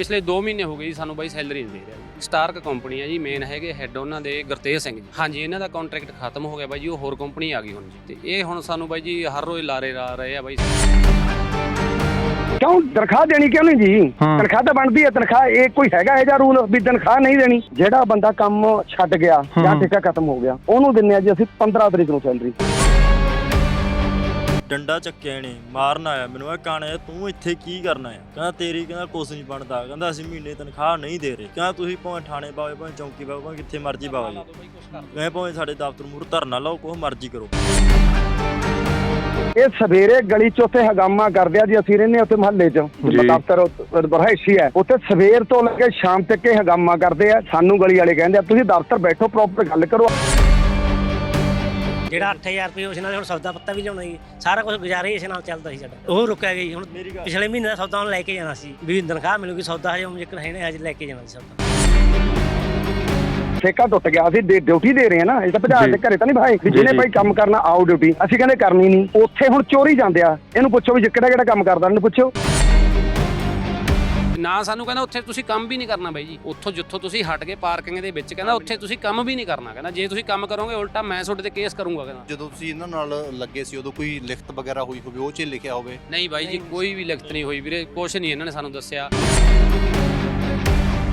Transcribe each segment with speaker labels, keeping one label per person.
Speaker 1: ਪਿਛਲੇ 2 ਮਹੀਨੇ ਹੋ ਗਏ ਜੀ ਸਾਨੂੰ ਬਾਈ ਸੈਲਰੀ ਨਹੀਂ ਦੇ ਰਿਹਾ। ਜੀ ਸਟਾਰਕ ਕੰਪਨੀ ਹੈ ਜੀ ਮੇਨ ਹੈਗੇ ਹੈੱਡ ਉਹਨਾਂ ਦੇ ਗੁਰਤੇਜ ਸਿੰਘ ਜੀ। ਹਾਂਜੀ ਇਹਨਾਂ ਦਾ ਕੰਟਰੈਕਟ ਖਤਮ ਹੋ ਗਿਆ ਬਾਈ ਜੀ ਉਹ ਹੋਰ ਕੰਪਨੀ ਆ ਗਈ ਹੁਣ ਜੀ। ਤੇ ਇਹ ਹੁਣ ਸਾਨੂੰ ਬਾਈ ਜੀ ਹਰ ਰੋਜ਼ ਲਾਰੇ ਲਾ ਰਹੇ ਆ ਬਾਈ।
Speaker 2: ਕਿਉਂ? ਤਨਖਾਹ ਦੇਣੀ ਕਿਉਂ ਨਹੀਂ ਜੀ? ਤਨਖਾਹ ਤਾਂ ਬਣਦੀ ਹੈ ਤਨਖਾਹ ਇਹ ਕੋਈ ਹੈਗਾ ਇਹ ਜਿਹਾ ਰੂਲ ਵੀ ਤਨਖਾਹ ਨਹੀਂ ਦੇਣੀ। ਜਿਹੜਾ ਬੰਦਾ ਕੰਮ ਛੱਡ ਗਿਆ ਜਾਂ ਠੇਕਾ ਖਤਮ ਹੋ ਗਿਆ ਉਹਨੂੰ ਦਿੰਨੇ ਆ ਜੀ ਅਸੀਂ 15 ਤਰੀਕ ਨੂੰ ਸੈਲਰੀ
Speaker 3: ਡੰਡਾ ਚੱਕਿਆ ਨੇ ਮਾਰਨ ਆਇਆ ਮੈਨੂੰ ਇਹ ਕਾਣੇ ਤੂੰ ਇੱਥੇ ਕੀ ਕਰਨਾ ਆ ਕਹਿੰਦਾ ਤੇਰੀ ਕਹਿੰਦਾ ਕੁਛ ਨਹੀਂ ਬਣਦਾ। ਕਹਿੰਦਾ ਅਸੀਂ ਮਹੀਨੇ ਤਨਖਾਹ ਨਹੀਂ ਦੇ ਰਹੇ। ਕਹਿੰਦਾ ਤੁਸੀਂ ਭਾਵੇਂ ਥਾਣੇ ਪਾਵੇ ਭਾਵੇਂ ਚੌਂਕੀ ਪਾਵੇ ਭਾਵੇਂ ਕਿੱਥੇ ਮਰਜ਼ੀ ਪਾਵੇ ਮੈਂ ਭਾਵੇਂ ਸਾਡੇ ਦਫ਼ਤਰ ਮੂਹਰੇ ਧਰਨਾ ਲਾਓ ਕੁਛ ਮਰਜ਼ੀ ਕਰੋ।
Speaker 2: ਇਹ ਸਵੇਰੇ ਗਲੀ 'ਚ ਉੱਥੇ ਹਗਾਮਾ ਕਰਦੇ ਆ ਜੀ ਅਸੀਂ ਰਹਿੰਦੇ ਉੱਥੇ ਮਹੱਲੇ 'ਚ। ਦਫ਼ਤਰ ਰਹਾਇਸ਼ੀ ਹੈ। ਉੱਥੇ ਸਵੇਰ ਤੋਂ ਲੈ ਕੇ ਸ਼ਾਮ ਤੱਕ ਇਹ ਹਗਾਮਾ ਕਰਦੇ ਆ ਸਾਨੂੰ ਗਲੀ ਵਾਲੇ ਕਹਿੰਦੇ ਆ ਤੁਸੀਂ ਦਫ਼ਤਰ ਬੈਠੋ ਪ੍ਰੋਪਰ ਗੱਲ ਕਰੋ।
Speaker 4: ਜਿਹੜਾ 8000 ਰੁਪਏ ਉਸ ਨਾਲ ਹੁਣ ਸੌਦਾ ਪੱਤਾ ਵੀ ਲਿਆਉਣਾ ਜੀ ਸਾਰਾ ਕੁਝ ਗੁਜ਼ਾਰਾ ਹੀ ਇਸ ਨਾਲ ਚੱਲਦਾ ਸੀ ਸਾਡਾ। ਉਹ ਰੁਕਿਆ ਜੀ ਹੁਣ ਪਿਛਲੇ ਮਹੀਨੇ ਦਾ ਸੌਦਾ ਹੁਣ ਲੈ ਕੇ ਜਾਣਾ ਸੀ। ਵੀ ਤਨਖਾਹ ਮਿਲੂਗੀ ਸੌਦਾ ਹਜੇ ਮੁਜਕਰ ਹੈ ਨੇ ਹਜੇ ਲੈ ਕੇ ਜਾਣਾ ਸੀ ਸੌਦਾ।
Speaker 2: ਠੇਕਾ ਟੁੱਟ ਗਿਆ ਅਸੀਂ ਦੇ- ਡਿਊਟੀ ਦੇ ਰਹੇ ਆ ਨਾ ਇਹ ਤਾਂ ਭਜਾ ਦੇ ਘਰੇ ਤਾਂ ਨਹੀਂ ਭਾਈ। ਵੀ ਜਿਹਨੇ ਭਾਈ ਕੰਮ ਕਰਨਾ ਆਓ ਡਿਊਟੀ ਅਸੀਂ ਕਹਿੰਦੇ ਕਰਨੀ ਨਹੀਂ। ਉੱਥੇ ਹੁਣ ਚੋਰੀ ਜਾਂਦੇ ਆ। ਇਹਨੂੰ ਪੁੱਛੋ ਵੀ ਕਿਹੜਾ ਕਿਹੜਾ ਕੰਮ ਕਰਦਾ ਇਹਨੂੰ ਪੁੱਛੋ।
Speaker 1: ਨਾ ਸਾਨੂੰ ਕਹਿੰਦਾ ਉੱਥੇ ਤੁਸੀਂ ਕੰਮ ਵੀ ਨਹੀਂ ਕਰਨਾ ਬਾਈ ਜੀ। ਉੱਥੋਂ ਜਿੱਥੋਂ ਤੁਸੀਂ ਹਟ ਕੇ ਪਾਰਕਿੰਗ ਦੇ ਵਿੱਚ ਕਹਿੰਦਾ ਉੱਥੇ ਤੁਸੀਂ ਕੰਮ ਵੀ ਨਹੀਂ ਕਰਨਾ ਕਹਿੰਦਾ। ਜੇ ਤੁਸੀਂ ਕੰਮ ਕਰੋਗੇ ਉਲਟਾ ਮੈਂ ਤੁਹਾਡੇ ਤੇ ਕੇਸ ਕਰੂੰਗਾ ਕਹਿੰਦਾ।
Speaker 5: ਜਦੋਂ ਤੁਸੀਂ ਇਹਨਾਂ ਨਾਲ ਲੱਗੇ ਸੀ ਉਦੋਂ ਕੋਈ ਲਿਖਤ ਵਗੈਰਾ ਹੋਈ ਹੋਵੇ ਉਹ 'ਚ ਲਿਖਿਆ ਹੋਵੇ?
Speaker 1: ਨਹੀਂ ਬਾਈ ਜੀ ਕੋਈ ਵੀ ਲਿਖਤ ਨਹੀਂ ਹੋਈ ਵੀਰੇ ਕੁਛ ਨਹੀਂ ਇਹਨਾਂ ਨੇ ਸਾਨੂੰ ਦੱਸਿਆ।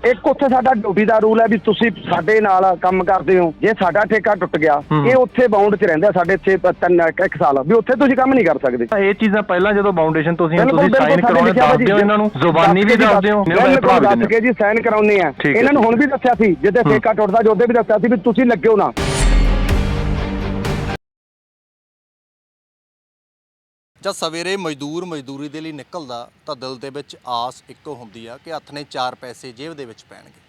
Speaker 2: ਇੱਕ ਉੱਥੇ ਸਾਡਾ ਡਿਊਟੀ ਦਾ ਰੂਲ ਹੈ ਵੀ ਤੁਸੀਂ ਸਾਡੇ ਨਾਲ ਕੰਮ ਕਰਦੇ ਹੋ। ਜੇ ਸਾਡਾ ਠੇਕਾ ਟੁੱਟ ਗਿਆ ਇਹ ਉੱਥੇ ਬਾਉਂਡ 'ਚ ਰਹਿੰਦੇ ਸਾਡੇ 6 ਤਿੰਨ ਇੱਕ ਸਾਲ। ਵੀ ਉੱਥੇ ਤੁਸੀਂ ਕੰਮ ਨਹੀਂ ਕਰ ਸਕਦੇ।
Speaker 6: ਇਹ ਚੀਜ਼ਾਂ ਪਹਿਲਾਂ ਜਦੋਂ ਬਾਉਂਡੇਸ਼ਨ ਤੁਸੀਂ ਤੁਸੀਂ ਸਾਈਨ ਕਰਾਉਣੇ
Speaker 2: ਲਿਖਿਆ ਵਾ
Speaker 6: ਦੱਸ
Speaker 2: ਜੀ।
Speaker 6: ਦਿਓ ਇਹਨਾਂ ਨੂੰ। ਜ਼ੁਬਾਨੀ ਵੀ ਦੱਸ ਦਿਓ। ਨਹੀਂ ਤਾਂ
Speaker 2: ਬਿਲਕੁਲ ਦੱਸ ਕੇ ਜੀ ਸਾਈਨ ਕਰਾਉਣੇ ਆ।
Speaker 6: ਹੈ,
Speaker 2: ਇਹਨਾਂ ਨੂੰ ਹੁਣ ਵੀ ਦੱਸਿਆ ਸੀ ਜਿੱਦੇ ਠੇਕਾ ਟੁੱਟਦਾ ਜੋਦੇ ਵੀ ਦੱਸਿਆ ਸੀ ਵੀ ਤੁਸੀਂ ਲੱਗਿਓ ਨਾ।
Speaker 5: ਜਦ ਸਵੇਰੇ ਮਜ਼ਦੂਰ ਮਜ਼ਦੂਰੀ ਦੇ ਲਈ ਨਿਕਲਦਾ, ਤਾਂ ਦਿਲ ਦੇ ਵਿੱਚ ਆਸ ਇੱਕੋ ਹੁੰਦੀ ਆ ਕਿ ਹੱਥ ਨੇ ਚਾਰ ਪੈਸੇ ਜੇਬ ਦੇ ਵਿੱਚ ਪੈਣਗੇ।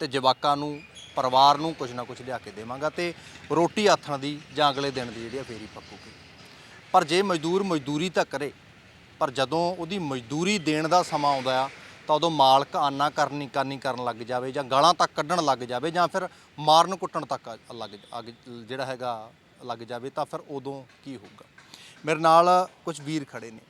Speaker 5: ਤੇ ਜਵਾਕਾਂ ਨੂੰ, ਪਰਿਵਾਰ ਨੂੰ ਕੁਝ ਨਾ ਕੁਝ ਲਿਆ ਕੇ ਦੇਵਾਂਗਾ ਤੇ ਰੋਟੀ ਆਥਣ ਦੀ ਜਾਂ ਅਗਲੇ ਦਿਨ ਦੀ ਜਿਹੜੀ ਆ ਫੇਰੀ ਪੱਕੂਗੀ। ਪਰ ਜੇ ਮਜ਼ਦੂਰ ਮਜ਼ਦੂਰੀ ਤਾਂ ਕਰੇ, ਪਰ ਜਦੋਂ ਉਹਦੀ ਮਜ਼ਦੂਰੀ ਦੇਣ ਦਾ ਸਮਾਂ ਆਉਂਦਾ ਆ, ਤਾਂ ਉਦੋਂ ਮਾਲਕ ਆਨਾ ਕਰਨੀ ਕਰਨੀ ਕਰਨ ਲੱਗ ਜਾਵੇ ਜਾਂ ਗਾਲਾਂ ਤੱਕ ਕੱਢਣ ਲੱਗ ਜਾਵੇ ਜਾਂ ਫਿਰ ਮਾਰਨ ਕੁੱਟਣ ਤੱਕ ਲੱਗ, ਅੱਗ ਜਿਹੜਾ ਹੈਗਾ ਲੱਗ ਜਾਵੇ ਤਾਂ ਫਿਰ ਉਦੋਂ ਕੀ ਹੋਊਗਾ? ਮੇਰੇ ਨਾਲ ਕੁਝ ਵੀਰ ਖੜੇ ਨੇ,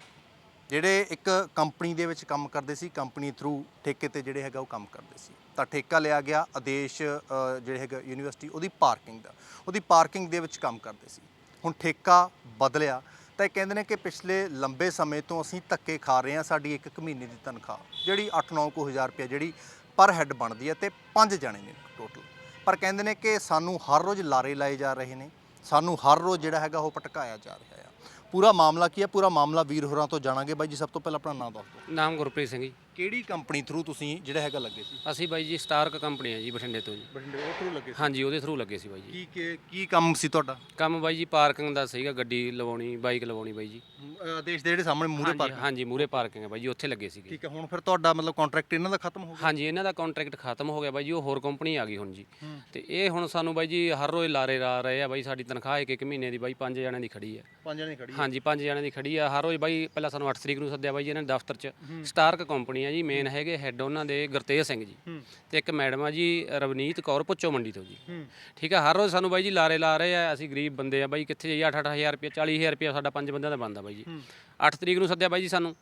Speaker 5: ਜਿਹੜੇ ਇੱਕ ਕੰਪਨੀ ਦੇ ਵਿੱਚ ਕੰਮ ਕਰਦੇ ਸੀ, ਕੰਪਨੀ ਥਰੂ ਠੇਕੇ ਤੇ ਜਿਹੜੇ ਹੈਗਾ ਉਹ ਕੰਮ ਕਰਦੇ ਸੀ। ਤਾਂ ਠੇਕਾ ਲਿਆ ਗਿਆ, ਆਦੇਸ਼ ਜਿਹੜੇ ਹੈਗਾ ਯੂਨੀਵਰਸਿਟੀ ਉਹਦੀ ਪਾਰਕਿੰਗ ਦਾ। ਉਹਦੀ ਪਾਰਕਿੰਗ ਦੇ ਵਿੱਚ ਕੰਮ ਕਰਦੇ ਸੀ। ਹੁਣ ਠੇਕਾ ਬਦਲਿਆ, ਤਾਂ ਇਹ ਕਹਿੰਦੇ ਨੇ ਕਿ ਪਿਛਲੇ ਲੰਬੇ ਸਮੇਂ ਤੋਂ ਅਸੀਂ ਧੱਕੇ ਖਾ ਰਹੇ ਹਾਂ, ਸਾਡੀ ਇੱਕ ਇੱਕ ਮਹੀਨੇ ਦੀ ਤਨਖਾਹ, ਜਿਹੜੀ 8-9 ਕੁ ਹਜ਼ਾਰ ਰੁਪਏ ਜਿਹੜੀ ਪਰ ਹੈੱਡ ਬਣਦੀ ਹੈ ਤੇ ਪੰਜ ਜਣੇ ਨੇ ਟੋਟਲ ਪਰ ਕਹਿੰਦੇ ਨੇ ਕਿ ਸਾਨੂੰ ਹਰ ਰੋਜ਼ ਲਾਰੇ ਲਾਏ ਜਾ ਰਹੇ ਨੇ, ਸਾਨੂੰ ਹਰ ਰੋਜ਼ ਜਿਹੜਾ ਹੈਗਾ ਉਹ ਭਟਕਾਇਆ ਜਾ ਰਿਹਾ ਆ ਪੂਰਾ ਮਾਮਲਾ ਕੀ ਹੈ? ਪੂਰਾ ਮਾਮਲਾ ਵੀਰ ਹੋਰਾਂ ਤੋਂ ਜਾਣਾਂਗੇ। ਬਾਈ ਜੀ, ਸਭ ਤੋਂ ਪਹਿਲਾਂ ਆਪਣਾ ਨਾਮ ਦੱਸ ਦਿਓ।
Speaker 1: ਨਾਮ ਗੁਰਪ੍ਰੀਤ ਸਿੰਘ ਜੀ।
Speaker 5: ਕਿਹੜੀ ਕੰਪਨੀ ਥਰੂ ਤੁਸੀਂ ਜਿਹੜਾ ਹੈਗਾ ਲੱਗੇ ਸੀ?
Speaker 1: ਅਸੀਂ ਬਾਈ ਜੀ ਸਟਾਰਕ ਕੰਪਨੀ ਹੈ ਜੀ ਬਠਿੰਡੇ ਤੋਂ ਜੀ।
Speaker 5: ਬਠਿੰਡੇ ਉਹ ਥਰੂ ਲੱਗੇ
Speaker 1: ਹਾਂਜੀ ਉਹਦੇ ਥਰੂ ਲੱਗੇ ਸੀ ਬਾਈ ਜੀ।
Speaker 5: ਕੀ ਕੀ- ਕੀ ਕੰਮ ਸੀ ਤੁਹਾਡਾ?
Speaker 1: ਕੰਮ ਬਾਈ ਜੀ ਪਾਰਕਿੰਗ ਦਾ ਸੀਗਾ ਗੱਡੀ ਲਵਾਉਣੀ ਬਾਈਕ ਲਵਾਉਣੀ ਬਾਈ ਜੀ।
Speaker 5: ਆਦੇਸ਼ ਦੇ ਜਿਹੜੇ ਸਾਹਮਣੇ
Speaker 1: ਹਾਂਜੀ
Speaker 5: ਪਾਰਕ
Speaker 1: ਹਾਂਜੀ ਮੂਰੇ ਪਾਰਕਿੰਗ ਹੈ ਬਾਈ ਜੀ ਉੱਥੇ ਲੱਗੇ ਸੀਗੇ।
Speaker 5: ਠੀਕ ਹੈ ਹੁਣ ਫਿਰ ਤੁਹਾਡਾ ਮਤਲਬ ਕੰਟਰੈਕਟ ਇਹਨਾਂ ਦਾ ਖਤਮ ਹੋ ਗਿਆ?
Speaker 1: ਹਾਂਜੀ ਇਹਨਾਂ ਦਾ ਕੰਟਰੈਕਟ ਖਤਮ ਹੋ ਗਿਆ ਬਾਈ ਜੀ ਉਹ ਹੋਰ ਕੰਪਨੀ ਆ ਗਈ ਹੁਣ ਜੀ। ਤੇ ਇਹ ਹੁਣ ਸਾਨੂੰ ਬਾਈ ਜੀ ਹਰ ਰੋਜ਼ ਲਾਰੇ ਲਾ ਰਹੇ ਆ ਬਾਈ ਸਾਡੀ ਤਨਖਾਹ ਇੱਕ ਇੱਕ ਮਹੀਨੇ ਦੀ ਬਾਈ ਪੰਜ ਜਣਿਆਂ ਦੀ ਖੜੀ ਹੈ।
Speaker 5: ਪੰਜ ਜਣੇ ਖੜੀ
Speaker 1: ਹਾਂਜੀ ਪੰਜ ਜਣਿਆਂ ਦੀ ਖੜੀ ਆ ਹਰ ਰੋਜ਼ ਬਾਈ ਪਹਿਲਾਂ ਸਾਨੂੰ 8 ਤਰੀਕ ਨੂੰ ਸੱਦਿਆ ਬਾਈ ਜੀ ਇਹਨਾਂ ਨੇ ਦਫ਼ਤਰ 'ਚ। ਸਟਾਰਕ ਕੰਪਨੀ ਆ ਜੀ ਮੇਨ ਹੈਗੇ ਹੈੱਡ ਉਹਨਾਂ ਦੇ ਗੁਰਤੇਜ ਸਿੰਘ ਜੀ ਤੇ ਇੱਕ ਮੈਡਮ ਆ ਜੀ ਰਵਨੀਤ ਕੌਰ ਪੁੱਚੋ ਮੰਡੀ ਤੋਂ ਜੀ। ਠੀਕ ਆ ਹਰ ਰੋਜ਼ ਸਾਨੂੰ ਬਾਈ ਜੀ ਲਾਰੇ ਲਾ ਰਹੇ ਆ ਅਸੀਂ ਗਰੀਬ ਬੰਦੇ ਆ ਬਾਈ ਕਿੱਥੇ ਜਾਈਏ? 8-8000 ਰੁਪਏ 40000 ਰੁਪਏ ਸਾਡਾ ਪੰਜ ਬੰਦਿਆਂ ਦਾ ਬਣਦਾ ਬਾਈ ਜੀ। 8 ਤਰੀਕ ਨੂੰ ਸੱਦਿਆ ਬਾਈ ਜੀ ਸਾਨੂੰ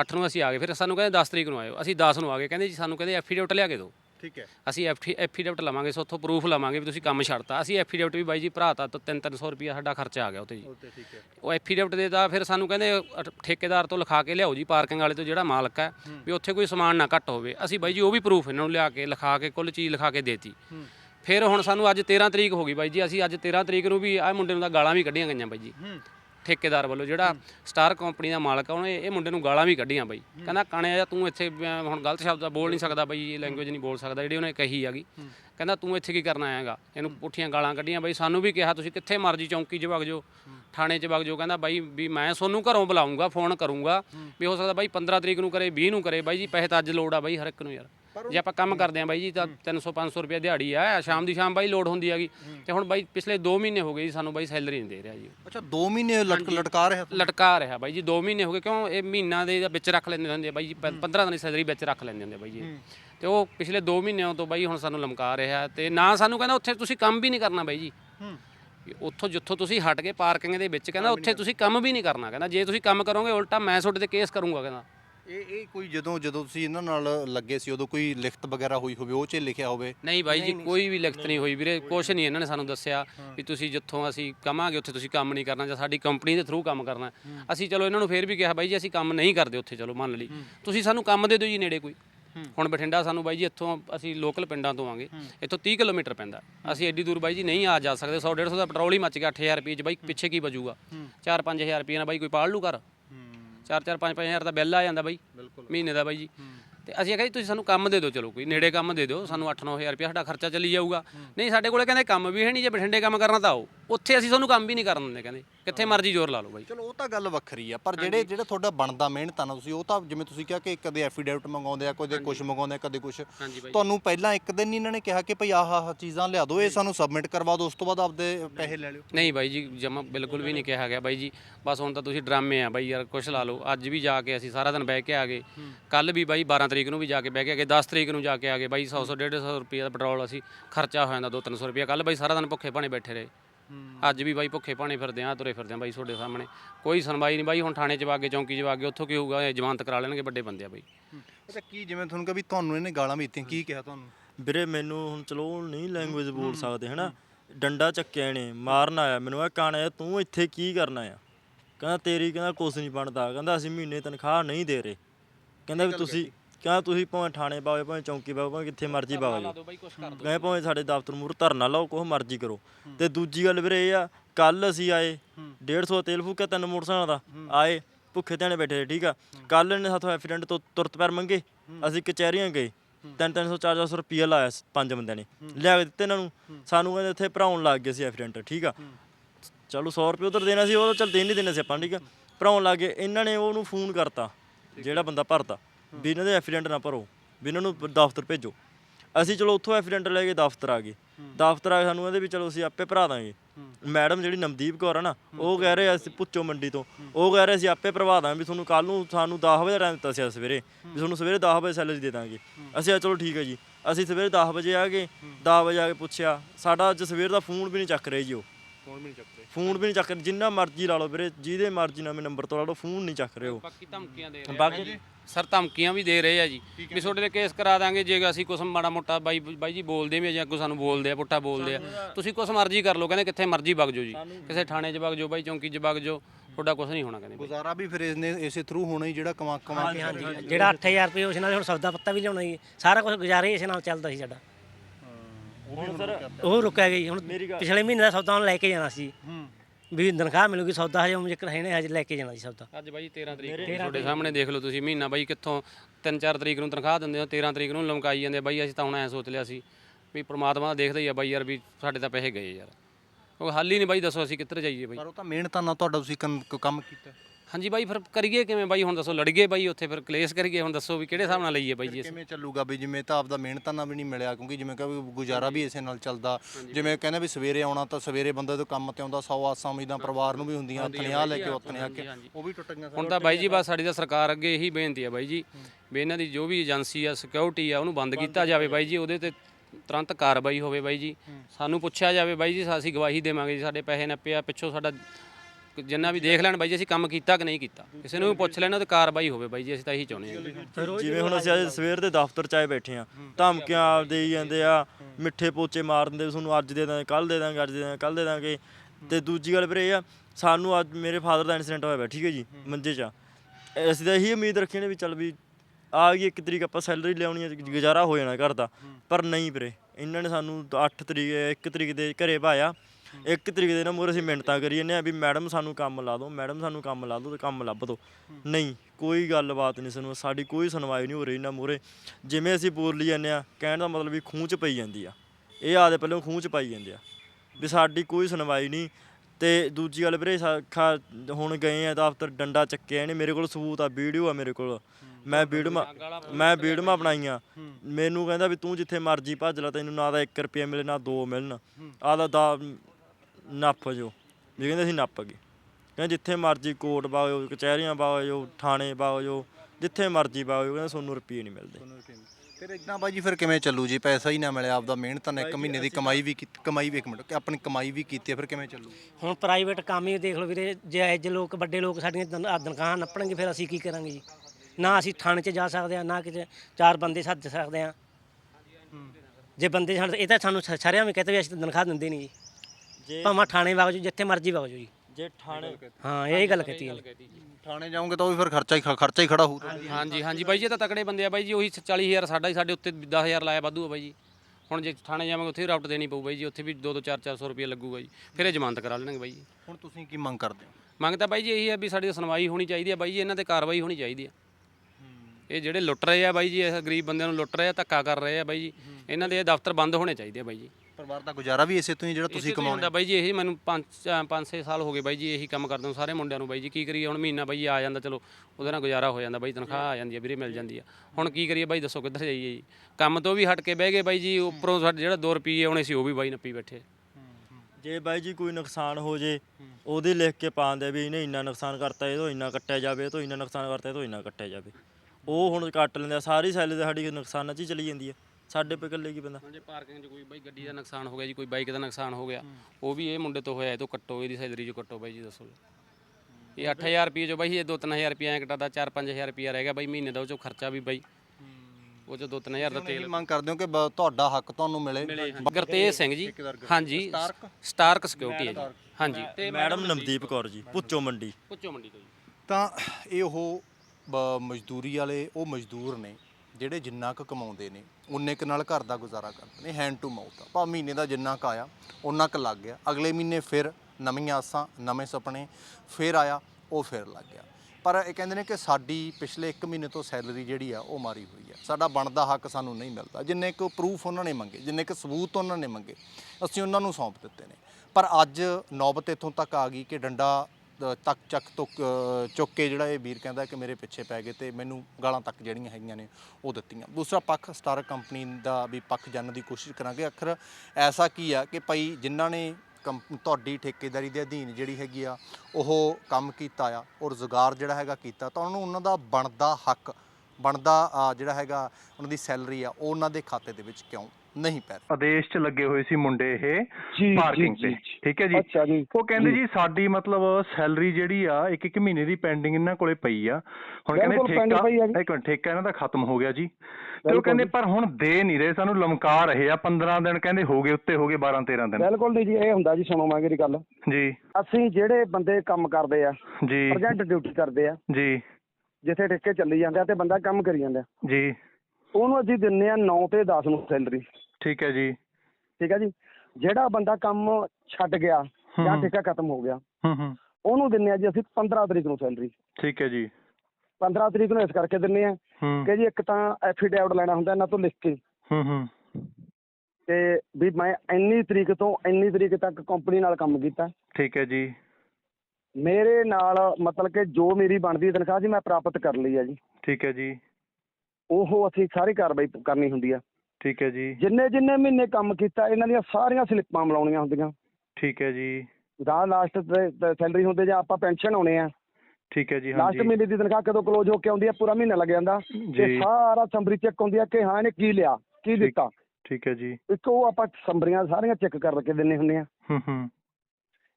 Speaker 1: 8 ਨੂੰ ਅਸੀਂ ਆ ਗਏ ਫਿਰ ਸਾਨੂੰ ਕਹਿੰਦੇ 10 ਤਰੀਕ ਨੂੰ ਆਇਓ ਅਸੀਂ 10 ਨੂੰ ਆ ਗਏ ਕਹਿੰਦੇ ਜੀ ਸਾਨੂੰ ਕਹਿੰਦੇ ਐਫੀਡੇਵਿਟ ਲਿਆ ਕੇ ਦਿਓ।
Speaker 5: ਠੀਕ ਹੈ।
Speaker 1: ਅਸੀਂ ਐਫੀਡੇਵਿਟ ਲਵਾਂਗੇ ਸੋ ਉੱਥੋਂ ਪ੍ਰੂਫ ਲਵਾਂਗੇ ਵੀ ਤੁਸੀਂ ਕੰਮ ਛੱਡਤਾ। ਅਸੀਂ ਐਫੀਡੇਵਿਟ ਵੀ ਬਾਈ ਜੀ ਭਰਾਤਾ ਤਾਂ 3-300 ਰੁਪਏ ਸਾਡਾ ਖਰਚਾ ਆ ਗਿਆ ਉੱਤੇ ਜੀ।
Speaker 5: ਤੇ ਠੀਕ ਹੈ।
Speaker 1: ਉਹ ਐਫੀਡੇਵਿਟ ਦੇਤਾ ਫਿਰ ਸਾਨੂੰ ਕਹਿੰਦੇ ਠੇਕੇਦਾਰ ਤੋਂ ਲਿਖਾ ਕੇ ਲਿਆਓ ਜੀ ਪਾਰਕਿੰਗ ਵਾਲੇ ਤੋਂ ਜਿਹੜਾ ਮਾਲਕ ਹੈ ਵੀ ਉੱਥੇ ਕੋਈ ਸਮਾਨ ਨਾ ਘੱਟ ਹੋਵੇ। ਅਸੀਂ ਬਾਈ ਜੀ ਉਹ ਵੀ ਪ੍ਰੂਫ ਇਹਨਾਂ ਨੂੰ ਲਿਆ ਕੇ ਲਿਖਾ ਕੇ ਕੁੱਲ ਚੀਜ਼ ਲਿਖਾ ਕੇ ਦੇਤੀ। ਫਿਰ ਹੁਣ ਸਾਨੂੰ ਅੱਜ 13 ਤਰੀਕ ਹੋ ਗਈ ਬਾਈ ਜੀ ਅਸੀਂ ਅੱਜ 13 ਤਰੀਕ ਨੂੰ ਵੀ ਆਹ ਮੁੰਡੇ ਨੂੰ ਤਾਂ ਗਾਲਾਂ ਵੀ ਕੱਢੀਆਂ ਗਈਆਂ ਬਾਈ ਜੀ। ਠੇਕੇਦਾਰ ਵੱਲੋਂ ਜਿਹੜਾ ਸਟਾਰ ਕੰਪਨੀ ਦਾ ਮਾਲਕ ਆ ਉਹਨੇ ਇਹ ਮੁੰਡੇ ਨੂੰ ਗਾਲਾਂ ਵੀ ਕੱਢੀਆਂ ਬਾਈ। ਕਹਿੰਦਾ ਕਾਣੇ ਆ ਤੂੰ ਇੱਥੇ ਅਹ, ਹੁਣ ਗਲਤ ਸ਼ਬਦ ਬੋਲ ਨਹੀਂ ਸਕਦਾ ਬਾਈ ਇਹ ਲੈਂਗੁਏਜ ਨਹੀਂ ਬੋਲ ਸਕਦਾ ਜਿਹੜੀ ਉਹਨੇ ਕਹੀ ਹੈਗੀ। ਕਹਿੰਦਾ ਤੂੰ ਇੱਥੇ ਕੀ ਕਰਨਾ ਆਏਗਾ ਇਹਨੂੰ ਪੁੱਠੀਆਂ ਗਾਲਾਂ ਕੱਢੀਆਂ ਬਾਈ। ਸਾਨੂੰ ਵੀ ਕਿਹਾ ਤੁਸੀਂ ਕਿੱਥੇ ਮਰਜ਼ੀ ਚੌਂਕੀ 'ਚ ਵਗ ਜਾਓ ਥਾਣੇ 'ਚ ਵਗ ਜਾਓ। ਕਹਿੰਦਾ ਬਾਈ ਵੀ ਮੈਂ ਤੁਹਾਨੂੰ ਘਰੋਂ ਬੁਲਾਉਂਗਾ ਫੋਨ ਕਰੂੰਗਾ ਵੀ ਹੋ ਸਕਦਾ ਬਾਈ 15 ਤਰੀਕ ਨੂੰ ਕਰੇ 20 ਨੂੰ ਕਰੇ। ਬਾਈ ਜੀ ਪੈਸੇ ਤਾਂ ਅੱਜ ਲੋੜ ਆ ਬਾਈ ਹਰ ਇੱਕ ਨੂੰ ਯਾਰ। ਜੇ ਆਪਾਂ ਕੰਮ ਕਰਦੇ ਆਂ ਬਾਈ ਜੀ ਤਾਂ 300 500 ਰੁਪਏ ਦਿਹਾੜੀ ਆ। ਸ਼ਾਮ ਦੀ ਸ਼ਾਮ ਬਾਈ ਲੋਡ ਹੁੰਦੀ ਹੈਗੀ। ਤੇ ਹੁਣ ਬਾਈ ਪਿਛਲੇ 2 ਮਹੀਨੇ ਹੋ ਗਏ ਜੀ ਸਾਨੂੰ ਬਾਈ ਸੈਲਰੀ ਨਹੀਂ ਦੇ ਰਿਹਾ ਜੀ।
Speaker 5: ਅੱਛਾ 2 ਮਹੀਨੇ ਲਟਕ ਲਟਕਾ ਰਿਹਾ
Speaker 1: ਲਟਕਾ ਰਿਹਾ ਬਾਈ ਜੀ 2 ਮਹੀਨੇ ਹੋ ਗਏ। ਕਿਉਂ? ਇਹ ਮਹੀਨਾ ਦੇ ਵਿੱਚ ਰੱਖ ਲੈਂਦੇ ਹੁੰਦੇ ਆ ਬਾਈ ਜੀ। 15 ਦਿਨ ਦੀ ਸੈਲਰੀ ਵਿੱਚ ਰੱਖ ਲੈਂਦੇ ਹੁੰਦੇ ਬਾਈ ਜੀ। ਤੇ ਉਹ ਪਿਛਲੇ 2 ਮਹੀਨਿਆਂ ਤੋਂ ਬਾਈ ਹੁਣ ਸਾਨੂੰ ਲਮਕਾ ਰਿਹਾ ਤੇ ਨਾ ਸਾਨੂੰ ਕਹਿੰਦਾ ਉੱਥੇ ਤੁਸੀਂ ਕੰਮ ਵੀ ਨਹੀਂ ਕਰਨਾ ਬਾਈ ਜੀ। ਉੱਥੋਂ ਜਿੱਥੋਂ ਤੁਸੀਂ ਹਟ ਕੇ ਪਾਰਕਿੰਗ ਦੇ ਵਿੱਚ ਕਹਿੰਦਾ ਉੱਥੇ ਤੁਸੀਂ ਕੰਮ ਵੀ ਨਹੀਂ ਕਰਨਾ। ਕਹਿੰਦਾ ਜੇ ਤੁਸੀਂ ਕੰਮ ਕਰੋਗੇ ਉਲਟਾ ਮੈਂ ਤੁਹਾਡੇ ਤੇ ਕੇਸ ਕਰੂੰਗਾ ਕਹਿੰਦਾ।
Speaker 5: ਇਹ ਇਹ ਕੋਈ ਜਦੋਂ ਜਦੋਂ ਤੁਸੀਂ ਇਹਨਾਂ ਨਾਲ ਲੱਗੇ ਸੀ ਉਦੋਂ ਕੋਈ ਲਿਖਤ ਵਗੈਰਾ ਹੋਈ ਹੋਵੇ ਉਹ 'ਚ ਲਿਖਿਆ ਹੋਵੇ?
Speaker 1: ਨਹੀਂ ਬਾਈ ਜੀ ਕੋਈ ਵੀ ਲਿਖਤ ਨਹੀਂ ਹੋਈ ਵੀਰੇ ਕੁਛ ਨਹੀਂ। ਇਹਨਾਂ ਨੇ ਸਾਨੂੰ ਦੱਸਿਆ ਵੀ ਤੁਸੀਂ ਜਿੱਥੋਂ ਅਸੀਂ ਕਮਾਂਗੇ ਉੱਥੇ ਤੁਸੀਂ ਕੰਮ ਨਹੀਂ ਕਰਨਾ ਜਾਂ ਸਾਡੀ ਕੰਪਨੀ ਦੇ ਥਰੂ ਕੰਮ ਕਰਨਾ। ਅਸੀਂ ਚਲੋ ਇਹਨਾਂ ਨੂੰ ਫੇਰ ਵੀ ਕਿਹਾ ਬਾਈ ਜੀ ਅਸੀਂ ਕੰਮ ਨਹੀਂ ਕਰਦੇ ਉੱਥੇ ਚਲੋ ਮੰਨ ਲਈ। ਤੁਸੀਂ ਸਾਨੂੰ ਕੰਮ ਦੇ ਦਿਓ ਜੀ ਨੇੜੇ ਕੋਈ। ਹੁਣ ਬਠਿੰਡਾ ਸਾਨੂੰ ਬਾਈ ਜੀ ਇੱਥੋਂ ਅਸੀਂ ਲੋਕਲ ਪਿੰਡਾਂ ਤੋਂ ਆਵਾਂਗੇ ਇੱਥੋਂ 30 ਕਿਲੋਮੀਟਰ ਪੈਂਦਾ। ਅਸੀਂ ਐਡੀ ਦੂਰ ਬਾਈ ਜੀ ਨਹੀਂ ਆ ਜਾ ਸਕਦੇ। 100 150 ਦਾ ਪੈਟਰੋਲ ਹੀ ਮੱਚ ਗਿਆ 8000 ਰੁਪਏ ਚ ਬਾਈ ਪਿੱਛੇ ਕੀ ਬਚੂਗਾ? 4-5000 ਰੁਪਏ ਨਾਲ ਬਾਈ ਕੋਈ ਪਾਲ ਲੂ ਕਰ 4-4 5-5000 ਦਾ ਬਿੱਲ ਆ ਜਾਂਦਾ ਬਾਈ ਮਹੀਨੇ ਦਾ ਬਾਈ ਜੀ। ਤੇ ਅਸੀਂ ਆਖਿਆ ਜੀ ਤੁਸੀਂ ਸਾਨੂੰ ਕੰਮ ਦੇ ਦਿਓ ਚਲੋ ਕੋਈ ਨੇੜੇ ਕੰਮ ਦੇ ਦਿਓ ਸਾਨੂੰ 8-9000 ਰੁਪਏ ਸਾਡਾ ਖਰਚਾ ਚੱਲੀ ਜਾਊਗਾ। ਨਹੀਂ ਸਾਡੇ ਕੋਲੇ ਕਹਿੰਦੇ ਕੰਮ ਵੀ ਹੈ ਨਹੀਂ ਜੇ ਬਠਿੰਡੇ ਕੰਮ ਕਰਨਾ ਤਾਂ ਆਓ। ਉੱਥੇ ਅਸੀਂ ਤੁਹਾਨੂੰ ਕੰਮ ਵੀ ਨਹੀਂ ਕਰਨ ਦਿੰਦੇ ਕਹਿੰਦੇ। ਕਿੱਥੇ ਮਰਜ਼ੀ ਜ਼ੋਰ ਲਾ ਲਓ ਬਾਈ।
Speaker 5: ਚਲੋ ਉਹ ਤਾਂ ਗੱਲ ਵੱਖਰੀ ਆ ਪਰ ਜਿਹੜੇ ਜਿਹੜਾ ਤੁਹਾਡਾ ਬਣਦਾ ਮਿਹਨਤ ਆ ਨਾ ਤੁਸੀਂ ਉਹ ਤਾਂ ਜਿਵੇਂ ਤੁਸੀਂ ਕਿਹਾ ਕਿ ਕਦੇ ਐਫੀਡੇਵਿਟ ਮੰਗਾਉਂਦੇ ਆ ਕਦੇ ਕੁਝ ਮੰਗਾਉਂਦੇ ਆ ਕਦੇ ਕੁਝ
Speaker 1: ਹਾਂਜੀ ਬਾਈ।
Speaker 5: ਤੁਹਾਨੂੰ ਪਹਿਲਾਂ ਇੱਕ ਦਿਨ ਹੀ ਇਹਨਾਂ ਨੇ ਕਿਹਾ ਕਿ ਭਈ ਆਹ ਆਹ ਚੀਜ਼ਾਂ ਲਿਆ ਦਿਓ ਇਹ ਸਾਨੂੰ ਸਬਮਿਟ ਕਰਵਾ ਦਿਓ ਉਸ ਤੋਂ ਬਾਅਦ ਆਪਦੇ ਪੈਸੇ ਲੈ ਲਿਓ।
Speaker 1: ਨਹੀਂ ਬਾਈ ਜੀ ਜਮਾ ਬਿਲਕੁਲ ਵੀ ਨਹੀਂ ਕਿਹਾ ਗਿਆ ਬਾਈ ਜੀ। ਬਸ ਹੁਣ ਤਾਂ ਤੁਸੀਂ ਡਰਾਮੇ ਆ ਬਾਈ ਯਾਰ ਕੁਛ ਲਾ ਲਓ। ਅੱਜ ਵੀ ਜਾ ਕੇ ਅਸੀਂ ਸਾਰਾ ਦਿਨ ਬਹਿ ਕੇ ਆ ਗਏ। ਕੱਲ ਵੀ ਬਾਈ 12 ਤਰੀਕ ਨੂੰ ਵੀ ਜਾ ਕੇ ਬਹਿ ਕੇ ਆ ਗਏ 10 ਤਰੀਕ ਨੂੰ ਜਾ ਕੇ ਆ ਗਏ ਬਾਈ। 100 100 150 ਰੁਪਏ ਦਾ ਪੈਟਰੋਲ ਅਸੀਂ ਖਰਚਾ ਹੋ ਜਾਂਦਾ 2-300 ਰੁਪਏ ਕੱਲ ਬਾਈ ਸਾਰਾ ਦਿਨ ਭੁੱਖੇ ਭਾਣੇ ਬੈਠੇ ਰਹੇ। ਅੱਜ ਵੀ ਬਾਈ ਭੁੱਖੇ ਭਾਣੇ ਫਿਰਦੇ ਆ ਤੁਰੇ ਫਿਰਦੇ ਆ ਬਾਈ ਤੁਹਾਡੇ ਸਾਹਮਣੇ। ਕੋਈ ਸੁਣਵਾਈ ਨਹੀਂ ਬਾਈ ਹੁਣ ਥਾਣੇ ਚ ਵਾਗੇ ਚੌਂਕੀ ਚ ਵਾਗੇ ਉੱਥੋਂ ਕੀ ਹੋਊਗਾ? ਇਹ ਜ਼ਮਾਨਤ ਕਰਾ ਲੈਣਗੇ ਵੱਡੇ ਬੰਦੇ ਆ ਬਾਈ।
Speaker 5: ਅੱਛਾ ਕੀ ਜਿਵੇਂ ਤੁਹਾਨੂੰ ਕਿਹਾ ਵੀ ਤੁਹਾਨੂੰ ਇਹਨੇ ਗਾਲਾਂ ਦਿੱਤੀਆਂ ਕੀ ਕਿਹਾ ਤੁਹਾਨੂੰ?
Speaker 3: ਵੀਰੇ ਮੈਨੂੰ ਹੁਣ ਚਲੋ ਉਹ ਨਹੀਂ ਲੈਂਗੁਏਜ ਬੋਲ ਸਕਦੇ ਹਨਾ? ਡੰਡਾ ਚੱਕਿਆ ਨੇ ਮਾਰਨ ਆਇਆ। ਮੈਨੂੰ ਇਹ ਕਾਣਾ ਤੂੰ ਇੱਥੇ ਕੀ ਕਰਨਾ ਆ ਕਹਿੰਦਾ ਤੇਰੀ ਕਹਿੰਦਾ ਕੁਛ ਨਹੀਂ ਬਣਦਾ। ਕਹਿੰਦਾ ਅਸੀਂ ਮਹੀਨੇ ਤਨਖਾਹ ਨਹੀਂ ਦੇ ਰਹੇ। ਕਹਿੰਦਾ ਵੀ ਤੁਸੀਂ ਕਹਿੰਦਾ ਤੁਸੀਂ ਭਾਵੇਂ ਥਾਣੇ ਪਾਵੇ ਭਾਵੇਂ ਚੌਂਕੀ ਪਾਵੇ ਭਾਵੇਂ ਕਿੱਥੇ ਮਰਜ਼ੀ ਪਾਵੇ ਜੀ
Speaker 1: ਬਾਈ ਕੁਛ ਕਰ
Speaker 3: ਕਹਿੰਦੇ ਭਾਵੇਂ ਸਾਡੇ ਦਫ਼ਤਰ ਮੂਹਰੇ ਧਰਨਾ ਲਾਓ ਕੁਛ ਮਰਜ਼ੀ ਕਰੋ। ਤੇ ਦੂਜੀ ਗੱਲ ਵੀਰੇ ਇਹ ਆ ਕੱਲ ਅਸੀਂ ਆਏ 150 ਤੇਲ ਫੂਕਿਆ ਤਿੰਨ ਮੋਟਰਸਾਈਕਲਾਂ ਦਾ। ਆਏ ਭੁੱਖੇ ਧਿਆਨੇ ਬੈਠੇ ਠੀਕ ਆ। ਕੱਲ ਨੇ ਸਾਥੋਂ ਐਕਸੀਡੈਂਟ ਤੋਂ ਤੁਰਤ ਪੈਰ ਮੰਗੇ। ਅਸੀਂ ਕਚਹਿਰੀਆਂ ਗਏ। ਤਿੰਨ ਤਿੰਨ ਸੌ ਚਾਰ ਚਾਰ ਸੌ ਰੁਪਈਆ ਲਾਇਆ ਪੰਜ ਬੰਦਿਆਂ ਨੇ। ਲਿਆ ਕੇ ਦਿੱਤੇ ਇਹਨਾਂ ਨੂੰ। ਸਾਨੂੰ ਕਹਿੰਦੇ ਇੱਥੇ ਭਰਾਉਣ ਲੱਗ ਗਏ ਸੀ ਐਕਸੀਡੈਂਟ ਠੀਕ ਆ। ਚਲੋ 100 ਰੁਪਏ ਉਧਰ ਦੇਣਾ ਸੀ ਉਹ ਤਾਂ ਚੱਲ ਦੇਣ ਨਹੀਂ ਦੇਣਾ ਸੀ ਆਪਾਂ ਠੀਕ ਆ। ਭਰਾਉਣ ਲੱਗ ਗਏ। ਇਹਨਾਂ ਨੇ ਉਹਨੂੰ ਫੋਨ ਕਰਤਾ ਜਿਹੜਾ ਬੰਦਾ ਭਰਤਾ। ਵੀ ਇਹਨਾਂ ਦੇ ਐਕਸੀਡੈਂਟ ਨਾ ਭਰੋ ਵੀ ਇਹਨਾਂ ਨੂੰ ਦਫ਼ਤਰ ਭੇਜੋ। ਅਸੀਂ ਚਲੋ ਉੱਥੋਂ ਐਕਸੀਡੈਂਟ ਲੈ ਕੇ ਦਫ਼ਤਰ ਆ ਗਏ। ਦਫ਼ਤਰ ਆ ਕੇ ਸਾਨੂੰ ਇਹਦੇ ਵੀ ਚਲੋ ਅਸੀਂ ਆਪੇ ਭਰਾ ਦਾਂਗੇ। ਮੈਡਮ ਜਿਹੜੀ ਨਵਦੀਪ ਕੌਰ ਆ ਨਾ ਉਹ ਕਹਿ ਰਹੇ ਅਸੀਂ ਪੁੱਛੋ ਮੰਡੀ ਤੋਂ। ਉਹ ਕਹਿ ਰਹੇ ਅਸੀਂ ਆਪੇ ਭਰਵਾ ਦਾਂਗੇ ਵੀ ਤੁਹਾਨੂੰ ਕੱਲ ਨੂੰ ਸਾਨੂੰ 10 ਵਜੇ ਦਾ ਟਾਈਮ ਦਿੱਤਾ ਸੀ ਅੱਜ ਸਵੇਰੇ। ਵੀ ਤੁਹਾਨੂੰ ਸਵੇਰੇ 10 ਵਜੇ ਸੈਲਰੀ ਦੇ ਦਾਂਗੇ। ਅਸੀਂ ਕਿਹਾ ਚਲੋ ਠੀਕ ਹੈ ਜੀ। ਅਸੀਂ ਸਵੇਰੇ 10 ਵਜੇ ਆ ਗਏ। 10 ਵਜੇ ਆ ਕੇ ਪੁੱਛਿਆ ਸਾਡਾ ਅੱਜ ਸਵੇਰ ਦਾ ਫੋਨ ਵੀ ਨਹੀਂ ਚੱਕ ਰਹੇ ਜੀ ਉਹ।
Speaker 5: ਫੋਨ ਵੀ ਨਹੀਂ ਚੱਕਦੇ
Speaker 3: ਫੋਨ ਵੀ ਨਹੀਂ ਚੱਕ ਰਹੇ ਜਿੰਨਾ ਮਰਜ਼ੀ ਲਾ ਲਓ ਵੀਰੇ ਜਿਹਦੇ ਮਰਜ਼ੀ ਨਵੇਂ ਨੰਬਰ ਤੋਂ ਲਾ ਲਓ ਫੋਨ ਨਹੀਂ ਚੱਕ ਰਹੇ ਉਹ।
Speaker 1: ਬਾਕੀ ਧਮਕੀਆਂ ਦੇ ਰਹੇ ਆ
Speaker 3: ਬਾਕੀ-
Speaker 1: ਜੀ। ਸਰ ਧਮਕੀਆਂ ਵੀ ਦੇ ਰਹੇ ਆ ਜੀ। ਵੀ ਤੁਹਾਡੇ ਤੇ ਕੇਸ ਕਰਾ ਦਾਂਗੇ ਜੇ ਅਸੀਂ ਕੁਛ ਮਾੜਾ ਮੋਟਾ ਬਾਈ ਬਾਈ ਜੀ ਬੋਲਦੇ ਵੀ ਆ ਜਾਂ ਕੋਈ ਸਾਨੂੰ ਬੋਲਦੇ ਆ ਪੁੱਠਾ ਬੋਲਦੇ ਆ ਤੁਸੀਂ ਕੁਛ ਮਰਜ਼ੀ ਕਰ ਲਓ ਕਹਿੰਦੇ ਕਿੱਥੇ ਮਰਜ਼ੀ ਵਗ ਜਾਓ ਜੀ। ਕਿਸੇ ਥਾਣੇ 'ਚ ਵਗ ਜਾਓ ਬਾਈ ਚੌਂਕੀ 'ਚ ਵਗ ਜਾਓ ਤੁਹਾਡਾ ਕੁਛ ਨਹੀਂ ਹੋਣਾ ਕਹਿੰਦੇ ਬਾਈ।
Speaker 5: ਗੁਜ਼ਾਰਾ ਵੀ ਫਿਰ ਇਸਨੇ ਇਸੇ ਥਰੂ ਹੋਣਾ ਹੀ ਜਿਹੜਾ ਕਮਾ ਕਮਾ ਕੇ
Speaker 4: ਹਾਂਜੀ ਜਿਹੜਾ 8000 ਰੁਪਏ ਉਸ ਨਾਲ ਹੁਣ ਸੌਦਾ ਪੱਤਾ ਵੀ ਲਿਆਉਣਾ ਜੀ ਸਾਰਾ ਕੁਝ ਗੁਜ਼ਾਰੇ ਇਸੇ ਨਾਲ ਚੱਲਦਾ ਸੀ ਸਾਡਾ।
Speaker 3: ਹੁਣ ਸਰ
Speaker 4: ਉਹ ਰੁਕਿਆ ਗਈ ਹੁਣ ਪਿਛਲੇ ਮਹੀਨੇ ਦਾ ਸੌਦਾ ਲੈ ਕੇ ਜਾਣਾ ਸੀ। ਵੀ ਤਨਖਾਹ ਮਿਲੂਗੀ ਸੌਦਾ ਹਜੇ ਮੁਝੇ ਹੈ ਨੇ ਹਜੇ ਲੈ ਕੇ ਜਾਣਾ ਸੀ ਸੌਦਾ।
Speaker 1: ਅੱਜ ਬਾਈ 13 ਤਰੀਕ ਨੂੰ। ਤੁਹਾਡੇ ਸਾਹਮਣੇ ਦੇਖ ਲਓ ਤੁਸੀਂ ਮਹੀਨਾ ਬਾਈ ਕਿੱਥੋਂ 3-4 ਤਰੀਕ ਨੂੰ ਤਨਖਾਹ ਦਿੰਦੇ ਹੋ 13 ਤਰੀਕ ਨੂੰ ਲਮਕਾਈ ਜਾਂਦੇ ਬਾਈ ਅਸੀਂ ਤਾਂ ਹੁਣ ਐ ਸੋਚ ਲਿਆ ਸੀ ਵੀ ਪ੍ਰਮਾਤਮਾ ਦੇਖਦਾ ਹੀ ਆ ਬਾਈ ਯਾਰ ਵੀ ਸਾਡੇ ਤਾਂ ਪੈਸੇ ਗਏ ਯਾਰ। ਉਹ ਹੱਲ ਹੀ ਨਹੀਂ ਬਾਈ ਦੱਸੋ ਅਸੀਂ ਕਿੱਧਰ ਜਾਈਏ ਬਾਈ।
Speaker 5: ਪਰ ਉਹ ਤਾਂ ਮਿਹਨਤਾਂ ਨਾਲ ਤੁਹਾਡਾ ਤੁਸੀਂ ਕੰਮ ਕੀਤਾ।
Speaker 1: ਹਾਂਜੀ ਬਾਈ ਫਿਰ ਕਰੀਏ ਕਿਵੇਂ ਬਾਈ? ਹੁਣ ਦੱਸੋ ਲੜੀਏ ਬਾਈ ਉੱਥੇ ਫਿਰ ਕਲੇਸ਼ ਕਰੀਏ ਹੁਣ ਦੱਸੋ ਵੀ ਕਿਹੜੇ ਹਿਸਾਬ ਨਾਲ ਲਈਏ ਬਾਈ ਜੀ ਅਸੀਂ
Speaker 5: ਕਿਵੇਂ ਚੱਲੂਗਾ ਵੀ ਜਿਵੇਂ ਤਾਂ ਆਪਦਾ ਮਿਹਨਤਾਂ ਨਾਲ ਵੀ ਨਹੀਂ ਮਿਲਿਆ ਕਿਉਂਕਿ ਜਿਵੇਂ ਕਿ ਗੁਜ਼ਾਰਾ ਵੀ ਇਸੇ ਨਾਲ ਚੱਲਦਾ। ਜਿਵੇਂ ਕਹਿੰਦੇ ਵੀ ਸਵੇਰੇ ਆਉਣਾ ਤਾਂ ਸਵੇਰੇ ਬੰਦੇ ਤੋਂ ਕੰਮ ਤੇ ਆਉਂਦਾ 100 ਆਸਾਂ ਉਮੀਦਾਂ ਪਰਿਵਾਰ ਨੂੰ ਵੀ ਹੁੰਦੀਆਂ ਹੱਥਣੇ ਆ ਲੈ ਕੇ ਉੱਤਨੇ ਆ ਕੇ ਉਹ ਵੀ ਟੁੱਟ ਗਈਆਂ
Speaker 1: ਹੁਣ ਤਾਂ ਬਾਈ ਜੀ ਬਸ ਸਾਡੀ ਤਾਂ ਸਰਕਾਰ ਅੱਗੇ ਇਹੀ ਬੇਨਤੀ ਹੈ ਬਾਈ ਜੀ ਵੀ ਇਹਨਾਂ ਦੀ ਜੋ ਵੀ ਏਜੰਸੀ ਆ ਸਿਕਿਉਰਿਟੀ ਆ ਉਹਨੂੰ ਬੰਦ ਕੀਤਾ ਜਾਵੇ ਬਾਈ ਜੀ ਉਹਦੇ ਤੇ ਤੁਰੰਤ ਕਾਰਵਾਈ ਹੋਵੇ ਬਾਈ ਜੀ। ਸਾਨੂੰ ਪੁੱਛਿਆ ਜਾਵੇ ਬਾਈ ਜੀ ਅਸੀਂ ਗਵਾਹੀ ਦੇਵਾਂਗੇ ਜੀ ਸਾਡੇ ਪੈਸੇ ਨੱਪੇ ਆ ਪਿੱਛੋਂ ਸਾਡਾ ਜਿੰਨਾ ਵੀ ਦੇਖ ਲੈਣ ਬਾਈ ਜੀ ਅਸੀਂ ਕੰਮ ਕੀਤਾ ਕਿ ਨਹੀਂ ਕੀਤਾ? ਕਿਸੇ ਨੂੰ ਵੀ ਪੁੱਛ ਲੈਣਾ ਤੇ ਕਾਰਵਾਈ ਹੋਵੇ ਬਾਈ ਜੀ ਅਸੀਂ ਤਾਂ ਇਹੀ ਚਾਹੁੰਦੇ ਹਾਂ ਜੀ।
Speaker 3: ਜਿਵੇਂ ਹੁਣ ਅਸੀਂ ਅੱਜ ਸਵੇਰ ਦੇ ਦਫ਼ਤਰ ਚ ਆਏ ਬੈਠੇ ਆ ਧਮਕੀਆਂ ਆਪ ਦੇਈ ਜਾਂਦੇ ਆ ਮਿੱਠੇ ਪੋਚੇ ਮਾਰ ਦਿੰਦੇ ਤੁਹਾਨੂੰ ਅੱਜ ਦੇ ਦਾਂਗੇ ਕੱਲ ਦੇ ਦਾਂਗੇ ਅੱਜ ਦੇ ਦਾਂਗੇ ਕੱਲ ਦੇ ਦਾਂਗੇ। ਤੇ ਦੂਜੀ ਗੱਲ ਵੀਰੇ ਇਹ ਆ ਸਾਨੂੰ ਅੱਜ ਮੇਰੇ ਫਾਦਰ ਦਾ ਇਨਸੀਡੈਂਟ ਹੋਇਆ ਵਾ ਠੀਕ ਹੈ ਜੀ ਮੰਜੇ 'ਚ। ਅਸੀਂ ਤਾਂ ਇਹੀ ਉਮੀਦ ਰੱਖੀ ਨੇ ਵੀ ਚੱਲ ਵੀ ਆ ਗਈ ਇੱਕ ਤਰੀਕ ਆਪਾਂ ਸੈਲਰੀ ਲਿਆਉਣੀ ਹੈ ਗੁਜ਼ਾਰਾ ਹੋ ਜਾਣਾ ਘਰ ਦਾ। ਪਰ ਨਹੀਂ ਵੀਰੇ ਇਹਨਾਂ ਨੇ ਸਾਨੂੰ 8 ਤਰੀਕ 1 ਤਰੀਕ ਦੇ ਘਰੇ ਭਾਇਆ ਇੱਕ ਤਰੀਕ ਦੇ ਨਾ ਮੂਹਰੇ ਅਸੀਂ ਮਿੰਟਾਂ ਕਰੀ ਜਾਂਦੇ ਆ ਵੀ ਮੈਡਮ ਸਾਨੂੰ ਕੰਮ ਲਾ ਦਿਓ, ਮੈਡਮ ਸਾਨੂੰ ਕੰਮ ਲਾ ਦਿਓ ਤੇ ਕੰਮ ਲੱਭ ਦਿਓ। ਨਹੀਂ, ਕੋਈ ਗੱਲਬਾਤ ਨਹੀਂ ਸਾਨੂੰ, ਸਾਡੀ ਕੋਈ ਸੁਣਵਾਈ ਨਹੀਂ ਹੋ ਰਹੀ ਇਹਨਾਂ ਮੂਹਰੇ। ਜਿਵੇਂ ਅਸੀਂ ਬੋਲੀ ਜਾਂਦੇ ਆ ਕਹਿਣ ਦਾ ਮਤਲਬ ਵੀ ਖੂਹ ਚ ਪਈ ਜਾਂਦੀ ਆ। ਇਹ ਆਦੇ ਪਹਿਲਾਂ ਖੂਹ ਚ ਪਾਈ ਜਾਂਦੇ ਆ। ਵੀ ਸਾਡੀ ਕੋਈ ਸੁਣਵਾਈ ਨਹੀਂ ਤੇ ਦੂਜੀ ਗੱਲ ਵੀਰੇ, ਸਾ- ਖਾ- ਹੁਣ ਗਏ ਆ ਦਫ਼ਤਰ ਡੰਡਾ ਚੱਕਿਆ ਇਹਨੇ, ਮੇਰੇ ਕੋਲ ਸਬੂਤ ਆ, ਵੀਡੀਓ ਆ ਮੇਰੇ ਕੋਲ। ਮੈਂ ਵੀਡੀਓ ਮੈਂ ਵੀਡੀਓ ਬਣਾਈਆਂ। ਮੈਨੂੰ ਕਹਿੰਦਾ ਵੀ ਤੂੰ ਜਿੱਥੇ ਮਰਜ਼ੀ ਭੱਜ ਲੈ, ਤੈਨੂੰ ਨਾ ਤਾਂ 1 ਰੁਪਿਆ ਮਿਲੇ, ਨਾ 2 ਮਿਲਣ। ਆਦਾ ਦਾ ਨੱਪ ਜੋ। ਵੀ ਕਹਿੰਦੇ ਅਸੀਂ ਨੱਪ ਗਏ। ਕਹਿੰਦੇ ਜਿੱਥੇ ਮਰਜ਼ੀ ਕੋਰਟ ਪਾਓ ਕਚਹਿਰੀਆਂ ਪਾਓ ਜੋ ਥਾਣੇ ਪਾਓ ਜੋ ਜਿੱਥੇ ਮਰਜ਼ੀ ਪਾਓ ਕਹਿੰਦੇ ਤੁਹਾਨੂੰ ਰੁਪਏ ਨਹੀਂ ਮਿਲਦੇ।
Speaker 5: ਫਿਰ ਇਦਾਂ ਬਾਈ ਜੀ ਫਿਰ ਕਿਵੇਂ ਚੱਲੂ? ਜੀ ਪੈਸਾ ਹੀ ਨਾ ਮਿਲਿਆ ਆਪਦਾ ਮਿਹਨਤਾਂ ਨਾਲ ਇੱਕ ਮਹੀਨੇ ਦੀ ਕਮਾਈ ਵੀ ਕੀਤੀ ਕਮਾਈ ਵੀ ਇੱਕ ਮਿੰਟ ਕਿ ਆਪਣੀ ਕਮਾਈ ਵੀ ਕੀਤੀ ਫਿਰ ਕਿਵੇਂ ਚੱਲੂ?
Speaker 4: ਹੁਣ ਪ੍ਰਾਈਵੇਟ ਕੰਮ ਹੀ ਦੇਖ ਲਓ ਵੀਰੇ ਜੇ ਇਹ ਜਿਹੇ ਲੋਕ ਵੱਡੇ ਲੋਕ ਸਾਡੀਆਂ ਆਹ ਤਨਖਾਹਾਂ ਨੱਪਣਗੇ ਫਿਰ ਅਸੀਂ ਕੀ ਕਰਾਂਗੇ ਜੀ? ਨਾ ਅਸੀਂ ਥਾਣੇ 'ਚ ਜਾ ਸਕਦੇ ਆ ਨਾ ਕਿਤੇ ਚਾਰ ਬੰਦੇ ਸੱਦ ਸਕਦੇ ਆ ਜੇ ਬੰਦੇ ਸਾਡੇ ਇਹ ਤਾਂ ਸਾਨੂੰ ਸਾਰਿਆਂ ਵੀ ਕਹਤੇ ਵੀ ਅਸੀਂ ਤਾਂ ਤਨਖਾਹ ਦਿੰਦੇ ਨਹੀਂ ਜੀ।
Speaker 3: ਜੇ
Speaker 4: ਭਾਵੇਂ ਥਾਣੇ ਵਗ ਜਾਓ ਜਿੱਥੇ ਮਰਜ਼ੀ ਵਗ ਜਾਓ ਜੀ।
Speaker 3: ਜੇ ਠਾਣੇ
Speaker 4: ਹਾਂ ਇਹ ਗੱਲ ਕੀਤੀ ਹੈ
Speaker 5: ਥਾਣੇ ਜਾਓਗੇ ਤਾਂ ਉਹ ਵੀ ਫਿਰ ਖਰਚਾ ਹੀ ਖ- ਖਰਚਾ ਹੀ ਖੜਾ ਹੋਊ
Speaker 1: ਹਾਂਜੀ ਹਾਂਜੀ ਬਾਈ ਜੀ ਇਹ ਤਾਂ ਤਕੜੇ ਬੰਦੇ ਆ ਬਾਈ ਜੀ ਉਹੀ 40000 ਸਾਡਾ ਹੀ ਸਾਡੇ ਉੱਤੇ 10000 ਲਾਇਆ ਵਾਧੂ ਆ ਬਾਈ ਜੀ। ਹੁਣ ਜੇ ਥਾਣੇ ਜਾਵਾਂਗੇ ਉੱਥੇ ਵੀ ਰਾਊਟ ਦੇਣੀ ਪਊ ਬਾਈ ਜੀ ਉੱਥੇ ਵੀ 2-2 4-400 ਰੁਪਏ ਲੱਗੂਗਾ ਜੀ। ਫਿਰ ਇਹ ਜ਼ਮਾਨਤ ਕਰਾ ਲੈਣਗੇ ਬਾਈ ਜੀ।
Speaker 5: ਹੁਣ ਤੁਸੀਂ ਕੀ ਮੰਗ ਕਰਦੇ ਹੋ?
Speaker 1: ਮੰਗ ਤਾਂ ਬਾਈ ਜੀ ਇਹੀ ਹੈ ਵੀ ਸਾਡੀ ਸੁਣਵਾਈ ਹੋਣੀ ਚਾਹੀਦੀ ਹੈ ਬਾਈ ਜੀ ਇਹਨਾਂ ਤੇ ਕਾਰਵਾਈ ਹੋਣੀ ਚਾਹੀਦੀ ਹੈ। ਇਹ ਜਿਹੜੇ ਲੁੱਟ ਰਹੇ ਆ ਬਾਈ ਜੀ ਇਸ ਗਰੀਬ ਬੰਦਿਆਂ ਨੂੰ ਲੁੱਟ ਰਹੇ ਆ ਧੱਕਾ ਕਰ ਰਹੇ ਆ ਬਾਈ ਜੀ। ਇਹਨਾਂ ਦੇ ਇਹ ਦਫ਼ਤਰ ਬੰਦ ਹੋਣੇ ਚਾਹੀਦੇ ਆ ਬਾਈ ਜੀ।
Speaker 5: ਪਰਿਵਾਰ ਦਾ ਗੁਜ਼ਾਰਾ ਵੀ ਇਸੇ ਤੋਂ ਹੀ ਜਿਹੜਾ ਤੁਸੀਂ ਕਮਾਉਂਦੇ
Speaker 1: ਹੁੰਦਾ ਬਾਈ ਜੀ ਇਹੀ ਮੈਨੂੰ 5 5-6 ਸਾਲ ਹੋ ਗਏ ਬਾਈ ਜੀ ਇਹੀ ਕੰਮ ਕਰਦੇ ਨੂੰ ਸਾਰੇ ਮੁੰਡਿਆਂ ਨੂੰ ਬਾਈ ਜੀ। ਕੀ ਕਰੀਏ ਹੁਣ ਮਹੀਨਾ ਬਾਈ ਆ ਜਾਂਦਾ ਚਲੋ ਉਹਦੇ ਨਾਲ ਗੁਜ਼ਾਰਾ ਹੋ ਜਾਂਦਾ ਬਾਈ ਤਨਖਾਹ ਆ ਜਾਂਦੀ ਹੈ ਵੀਰੇ ਮਿਲ ਜਾਂਦੀ ਆ ਹੁਣ ਕੀ ਕਰੀਏ ਬਾਈ ਦੱਸੋ ਕਿੱਧਰ ਜਾਈਏ ਜੀ? ਕੰਮ ਤੋਂ ਵੀ ਹਟ ਕੇ ਬਹਿ ਗਏ ਬਾਈ ਜੀ ਉੱਪਰੋਂ ਸਾਡੇ ਜਿਹੜਾ 2 ਰੁਪਏ ਆਉਣੇ ਸੀ ਉਹ ਵੀ ਬਾਈ ਨੱਪੀ ਬੈਠੇ।
Speaker 3: ਜੇ ਬਾਈ ਜੀ ਕੋਈ ਨੁਕਸਾਨ ਹੋ ਜੇ ਉਹਦੇ ਲਿਖ ਕੇ ਪਾਉਂਦੇ ਵੀ ਇਹਨੇ ਇੰਨਾ ਨੁਕਸਾਨ ਕਰਤਾ ਇਹ ਤੋਂ ਇੰਨਾ ਕੱਟਿਆ ਜਾਵੇ ਇਹ ਤੋਂ ਇੰਨਾ ਨੁਕਸਾਨ ਕਰਤਾ ਇਹ ਤੋਂ ਇੰਨਾ ਕੱਟਿਆ ਜਾਵੇ। ਉਹ ਹੁਣ ਕੱਟ ਲੈਂਦੇ ਆ ਸਾਰੀ ਸੈਲ ਸਾਡੀ ਨੁਕਸਾਨਾਂ 'ਚ ਹੀ ਚਲੀ ਜਾਂਦੀ ਹੈ ਸਾਡੇ ਪੇ ਇਕੱਲੇ ਕੀ ਬੰਦਾ?
Speaker 1: ਹੁਣ ਜੇ ਪਾਰਕਿੰਗ 'ਚ ਕੋਈ ਬਾਈ ਗੱਡੀ ਦਾ ਨੁਕਸਾਨ ਹੋ ਗਿਆ ਜੀ ਕੋਈ ਬਾਈਕ ਦਾ ਨੁਕਸਾਨ ਹੋ ਗਿਆ ਉਹ ਵੀ ਇਹ ਮੁੰਡੇ ਤੋਂ ਹੋਇਆ ਇਹ ਤੋਂ ਕੱਟੋ ਇਹਦੀ ਸੈਲਰੀ 'ਚੋਂ ਕੱਟੋ ਬਾਈ ਜੀ ਦੱਸੋ। ਇਹ 8000 ਰੁਪਏ ਜੋ ਬਾਈ ਇਹ 2-3000 ਰੁਪਏ ਐ ਕਟਾਦਾ 4-5000 ਰੁਪਏ ਰਹਿ ਗਿਆ ਬਾਈ ਮਹੀਨੇ ਦਾ ਉਹ ਚੋਂ ਖਰਚਾ ਵੀ ਬਾਈ। ਉਹ ਚੋਂ 2-3000 ਦਾ ਤੇਲ।
Speaker 5: ਮੰਗ ਕਰਦੇ ਹੋ ਕਿ ਬ- ਤੁਹਾਡਾ ਹੱਕ ਤੁਹਾਨੂੰ ਮਿਲੇ।
Speaker 1: ਗੁਰਤੇਜ ਸਿੰਘ ਜੀ ਹਾਂਜੀ ਸਟਾਰਕ ਸਿਕਿਉਰਿਟੀ ਹੈ ਜੀ। ਹਾਂਜੀ। ਤੇ
Speaker 3: ਮੈਡਮ ਨਵਦੀਪ ਕੌਰ ਜੀ ਪੁੱਚੋ ਮੰਡੀ।
Speaker 1: ਪੁੱਚੋ ਮੰਡੀ ਤੋਂ ਜੀ।
Speaker 5: ਤਾਂ ਇਹ ਉਹ ਬ- ਮਜ਼ਦੂਰੀ ਵਾਲੇ ਉਹ ਮਜ਼ਦੂਰ ਨੇ ਜਿਹੜੇ ਜਿੰਨਾ ਕੁ ਕਮਾਉਂਦੇ ਨੇ। ਉਨੇ ਕੁ ਨਾਲ ਘਰ ਦਾ ਗੁਜ਼ਾਰਾ ਕਰਦੇ ਨੇ ਹੈਂਡ ਟੂ ਮਾਊਥ ਭਾ ਮਹੀਨੇ ਦਾ ਜਿੰਨਾ ਕੁ ਆਇਆ ਉਨਾ ਕੁ ਲੱਗ ਗਿਆ। ਅਗਲੇ ਮਹੀਨੇ ਫਿਰ ਨਵੀਆਂ ਆਸਾਂ, ਨਵੇਂ ਸੁਪਨੇ, ਫਿਰ ਆਇਆ, ਉਹ ਫਿਰ ਲੱਗ ਗਿਆ। ਪਰ ਇਹ ਕਹਿੰਦੇ ਨੇ ਕਿ ਸਾਡੀ ਪਿਛਲੇ 1 ਮਹੀਨੇ ਤੋਂ ਸੈਲਰੀ ਜਿਹੜੀ ਆ, ਉਹ ਮਾਰੀ ਹੋਈ ਹੈ ਸਾਡਾ ਬਣਦਾ ਹੱਕ ਸਾਨੂੰ ਨਹੀਂ ਮਿਲਦਾ। ਜਿੰਨੇ ਕੁ ਪ੍ਰੂਫ ਉਹਨਾਂ ਨੇ ਮੰਗੇ, ਜਿੰਨੇ ਕੁ ਸਬੂਤ ਉਹਨਾਂ ਨੇ ਮੰਗੇ, ਅਸੀਂ ਉਹਨਾਂ ਨੂੰ ਸੌਂਪ ਦਿੱਤੇ ਨੇ। ਪਰ ਅੱਜ ਨੌਬਤ ਇੱਥੋਂ ਤੱਕ ਆ ਗਈ ਕਿ ਡੰਡਾ ਤੱਕ ਚੱਕ ਤੋਂ ਚੁੱਕ ਕੇ ਜਿਹੜਾ ਇਹ ਵੀਰ ਕਹਿੰਦਾ ਕਿ ਮੇਰੇ ਪਿੱਛੇ ਪੈ ਗਏ ਤੇ ਮੈਨੂੰ ਗਾਲਾਂ ਤੱਕ ਜਿਹੜੀਆਂ ਹੈਗੀਆਂ ਨੇ ਉਹ ਦਿੱਤੀਆਂ। ਦੂਸਰਾ ਪੱਖ ਸਟਾਰ ਕੰਪਨੀ ਦਾ ਵੀ ਪੱਖ ਜਾਣਨ ਦੀ ਕੋਸ਼ਿਸ਼ ਕਰਾਂਗੇ। ਅਖਰ ਐਸਾ ਕੀ ਆ ਕਿ ਭਾਈ ਜਿਨ੍ਹਾਂ ਨੇ ਕੰਪ- ਤੁਹਾਡੀ ਠੇਕੇਦਾਰੀ ਦੇ ਅਧੀਨ ਜਿਹੜੀ ਹੈਗੀ ਆ, ਉਹ ਕੰਮ ਕੀਤਾ ਆ ਉਹ ਰੁਜ਼ਗਾਰ ਜਿਹੜਾ ਹੈਗਾ ਕੀਤਾ, ਤਾਂ ਉਹਨਾਂ ਨੂੰ ਉਹਨਾਂ ਦਾ ਬਣਦਾ ਹੱਕ, ਬਣਦਾ ਜਿਹੜਾ ਹੈਗਾ ਉਹਨਾਂ ਦੀ ਸੈਲਰੀ ਆ, ਉਹ ਉਹਨਾਂ ਦੇ ਖਾਤੇ ਦੇ ਵਿੱਚ ਕਿਉਂ? ਨਹੀਂ ਪੈ ਰਹੀ।
Speaker 6: ਆਦੇਸ਼ 'ਚ ਲੱਗੇ ਹੋਏ ਸੀ ਮੁੰਡੇ ਇਹ ਪਾਰਕਿੰਗ ਤੇ। ਠੀਕ ਹੈ ਜੀ? ਉਹ ਕਹਿੰਦੇ ਜੀ। ਸਾਡੀ ਮਤਲਬ ਸੈਲਰੀ ਜਿਹੜੀ ਆ ਇੱਕ ਇੱਕ ਮਹੀਨੇ ਦੀ ਪੈਂਡਿੰਗ ਇਹਨਾਂ ਕੋਲੇ ਪਈ ਆ। ਹੁਣ ਕਹਿੰਦੇ ਠੇਕਾ। ਇੱਕ ਮਿੰਟ ਠੇਕਾ ਇਹਨਾਂ ਦਾ ਖਤਮ ਹੋ ਗਿਆ ਜੀ। ਤੇ ਉਹ ਕਹਿੰਦੇ। ਪਰ ਹੁਣ ਦੇ ਨਹੀਂ ਰਹੇ ਸਾਨੂੰ ਲਮਕਾ ਰਹੇ ਆ। 15 ਦਿਨ ਕਹਿੰਦੇ ਹੋ ਗਏ ਉੱਤੇ ਹੋ ਗਏ 12 13 ਦਿਨ।
Speaker 2: ਬਿਲਕੁਲ ਨਹੀਂ ਜੀ ਇਹ ਹੁੰਦਾ ਜੀ ਸੁਣੋ ਮੈਂ ਮੇਰੀ ਗੱਲ।
Speaker 6: ਜੀ।
Speaker 2: ਅਸੀਂ ਜਿਹੜੇ ਬੰਦੇ ਕੰਮ ਕਰਦੇ ਆ
Speaker 6: ਜੀ।
Speaker 2: ਪ੍ਰੈਜ਼ੈਂਟ ਡਿਊਟੀ ਕਰਦੇ ਆ
Speaker 6: ਜੀ।
Speaker 2: ਜਿੱਥੇ ਠੇਕੇ ਚੱਲੀ ਜਾਂਦੇ ਆ ਤੇ ਬੰਦਾ ਕੰਮ ਕਰੀ ਜਾਂਦਾ।
Speaker 6: ਜੀ।
Speaker 2: ਉਹਨੂੰ ਅਸੀਂ ਦਿੰਨੇ ਆ 9 ਤੇ 10 ਨੂੰ ਸੈਲਰੀ
Speaker 6: ਠੀਕ ਹੈ ਜੀ।
Speaker 2: ਠੀਕ ਹੈ ਜੀ? ਜਿਹੜਾ ਬੰਦਾ ਕੰਮ ਛੱਡ ਗਿਆ ਜਾਂ
Speaker 6: ਹੂੰ।
Speaker 2: ਠੇਕਾ ਖਤਮ ਹੋ ਗਿਆ
Speaker 6: ਹੂੰ ਹੂੰ।
Speaker 2: ਉਹਨੂੰ ਦਿੰਨੇ ਆ ਜੀ ਅਸੀਂ 15 ਤਰੀਕ ਨੂੰ ਸੈਲਰੀ
Speaker 6: ਠੀਕ ਹੈ ਜੀ।
Speaker 2: 15 ਤਰੀਕ ਨੂੰ ਇਸ ਕਰਕੇ ਦਿੰਨੇ ਆ
Speaker 6: ਹੂੰ।
Speaker 2: ਕਿ ਜੀ ਇੱਕ ਤਾਂ ਐਫੀਡੈਵਿਟ ਲੈਣਾ ਹੁੰਦਾ ਇਹਨਾਂ ਤੋਂ ਲਿਖ ਕੇ।
Speaker 6: ਹੂੰ ਹੂੰ।
Speaker 2: ਤੇ ਵੀ ਮੈਂ ਇੰਨੀ ਤਰੀਕ ਤੋਂ ਇੰਨੀ ਤਰੀਕ ਤੱਕ ਕੰਪਨੀ ਨਾਲ ਕੰਮ ਕੀਤਾ।
Speaker 6: ਠੀਕ ਹੈ ਜੀ।
Speaker 2: ਮੇਰੇ ਨਾਲ ਮਤਲਬ ਕਿ ਜੋ ਮੇਰੀ ਬਣਦੀ ਤਨਖਾਹ ਜੀ ਮੈਂ ਪ੍ਰਾਪਤ ਕਰ ਲਈ ਆ ਜੀ।
Speaker 6: ਠੀਕ ਹੈ ਜੀ।
Speaker 2: ਉਹ ਅਸੀਂ ਸਾਰੀ ਕਾਰਵਾਈ ਕਰਨੀ ਹੁੰਦੀ ਆ।
Speaker 6: ਠੀਕ ਹੈ ਜੀ।
Speaker 2: ਜਿੰਨੇ ਜਿੰਨੇ ਮਹੀਨੇ ਕੰਮ ਕੀਤਾ ਇਹਨਾਂ ਦੀਆਂ ਸਾਰੀਆਂ ਸਲਿੱਪਾਂ ਮਿਲਾਉਣੀਆਂ ਹੁੰਦੀਆਂ।
Speaker 6: ਠੀਕ ਹੈ ਜੀ।
Speaker 2: ਦਾ ਲਾਸਟ ਤੇ ਸੈਲਰੀ ਹੁੰਦੇ ਜਾਂ ਆਪਾਂ ਪੈਨਸ਼ਨ ਆਉਣੇ ਆ।
Speaker 6: ਠੀਕ ਹੈ ਜੀ
Speaker 2: ਲਾਸਟ
Speaker 6: ਹਾਂਜੀ
Speaker 2: ਮਹੀਨੇ ਦੀ ਤਨਖਾਹ ਕਦੋਂ ਕਲੋਜ਼ ਹੋ ਕੇ ਆਉਂਦੀ ਆ ਪੂਰਾ ਮਹੀਨਾ ਲੱਗ ਜਾਂਦਾ। ਤੇ ਸਾਰਾ ਸੰਬਰੀ ਚੈੱਕ ਹੁੰਦੀ ਆ ਕਿ ਹਾਂ ਇਹਨੇ ਕੀ ਲਿਆ ਕੀ। ਦਿੱਤਾ।
Speaker 6: ਠੀਕ ਹੈ ਜੀ।
Speaker 2: ਇੱਕ ਉਹ ਆਪਾਂ ਸੰਬਰੀਆਂ ਸਾਰੀਆਂ ਚੈੱਕ ਕਰਕੇ ਦਿੰਨੇ ਹੁੰਦੇ ਆ।
Speaker 6: ਹੂੰ ਹੂੰ।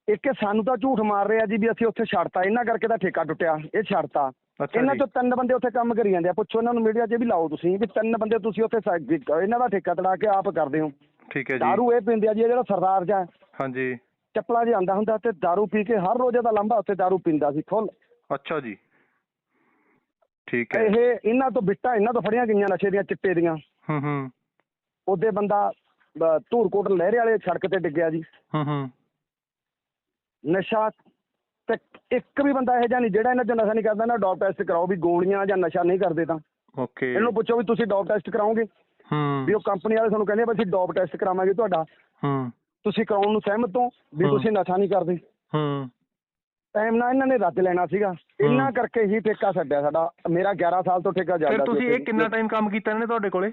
Speaker 2: ਇੱਕ ਸਾਨੂੰ ਤਾਂ ਝੂਠ ਮਾਰ ਰਿਹਾ ਜੀ ਵੀ ਅਸੀਂ ਉੱਥੇ ਛੱਡਤਾ ਇਹਨਾਂ ਕਰਕੇ ਤਾਂ ਠੇਕਾ ਟੁੱਟਿਆ ਇਹ ਛੱਡਤਾ
Speaker 6: ਅੱਛਾ
Speaker 2: ਇਹਨਾਂ ਤੋਂ ਤਿੰਨ ਬੰਦੇ ਉੱਥੇ ਕੰਮ ਕਰੀ ਜਾਂਦੇ ਆ। ਪੁੱਛੋ ਇਹਨਾਂ ਨੂੰ ਮੀਡੀਆ 'ਚ ਵੀ ਲਾਓ ਤੁਸੀਂ ਵੀ ਤਿੰਨ ਬੰਦੇ ਤੁਸੀਂ ਉੱਥੇ ਸਾ- ਵੀ ਇਹਨਾਂ ਦਾ ਠੇਕਾ ਤੜਾ ਕੇ ਆਪ ਕਰਦੇ ਹੋ।
Speaker 6: ਠੀਕ ਹੈ ਜੀ।
Speaker 2: ਦਾਰੂ ਇਹ ਪੀਂਦੇ ਆ ਜੀ ਇਹ ਜਿਹੜਾ ਸਰਦਾਰ ਜਾ
Speaker 6: ਹਾਂਜੀ।
Speaker 2: ਚੱਪਲਾਂ 'ਚ ਆਂਦਾ ਹੁੰਦਾ ਤੇ ਦਾਰੂ ਪੀ ਕੇ ਹਰ ਰੋਜ਼ ਦਾ ਲੰਬਾ ਉੱਥੇ ਦਾਰੂ ਪੀਂਦਾ ਸੀ ਫੁੱਲ
Speaker 6: ਅੱਛਾ ਜੀ। ਠੀਕ ਹੈ।
Speaker 2: ਇਹ ਇਹਨਾਂ ਤੋਂ ਬਿੱਟਾਂ ਇਹਨਾਂ ਤੋਂ ਫੜੀਆਂ ਗਈਆਂ ਨਸ਼ੇ ਦੀਆਂ ਚਿੱਟੇ ਦੀਆਂ।
Speaker 6: ਹੂੰ ਹੂੰ।
Speaker 2: ਉਹਦੇ ਬੰਦਾ ਧੂਰਕੋਟ ਲਹਿਰੇ ਵਾਲੇ ਸੜਕ ਤੇ ਡਿੱਗਿਆ ਜੀ।
Speaker 6: ਹੂੰ ਹੂੰ।
Speaker 2: ਨਸ਼ਾ ਤੇ ਇੱਕ ਵੀ ਬੰਦਾ ਇਹੋ ਜਿਹਾ ਨਹੀਂ ਜਿਹੜਾ ਇਹਨਾਂ 'ਚ ਨਸ਼ਾ ਨਹੀਂ ਕਰਦਾ ਨਾ ਡੋਪ ਟੈਸਟ ਕਰਾਓ ਵੀ ਗੋਲੀਆਂ ਜਾਂ ਨਸ਼ਾ ਨਹੀਂ ਕਰਦੇ ਤਾਂ।
Speaker 6: ਓਕੇ।
Speaker 2: ਇਹਨੂੰ ਪੁੱਛੋ ਵੀ ਤੁਸੀਂ ਡੋਪ ਟੈਸਟ ਕਰਾਓਗੇ? ਵੀ
Speaker 6: ਹੂੰ
Speaker 2: ਉਹ ਕੰਪਨੀ ਵਾਲੇ ਤੁਹਾਨੂੰ ਕਹਿੰਦੇ ਆ ਵੀ ਅਸੀਂ ਡੋਪ ਟੈਸਟ ਕਰਾਵਾਂਗੇ ਤੁਹਾਡਾ।
Speaker 6: ਹੂੰ।
Speaker 2: ਤੁਸੀਂ ਕਰਾਉਣ ਨੂੰ ਸਹਿਮਤ ਹੋ ਵੀ। ਤੁਸੀਂ ਨਸ਼ਾ ਨਹੀਂ ਕਰਦੇ?
Speaker 6: ਹੂੰ।
Speaker 2: ਟਾਈਮ ਨਾਲ ਇਹਨਾਂ ਨੇ ਰੱਜ ਲੈਣਾ ਸੀਗਾ। ਇਹਨਾਂ ਕਰਕੇ ਹੀ ਠੇਕਾ ਛੱਡਿਆ ਸਾਡਾ। ਮੇਰਾ 11 ਸਾਲ ਤੋਂ ਠੇਕਾ
Speaker 6: ਫਿਰ
Speaker 2: ਚੱਲਦਾ
Speaker 6: ਤੁਸੀਂ ਇਹ ਕਿੰਨਾ ਟਾਈਮ ਕੰਮ ਕੀਤਾ ਇਹਨੇ ਤੁਹਾਡੇ ਕੋਲੇ?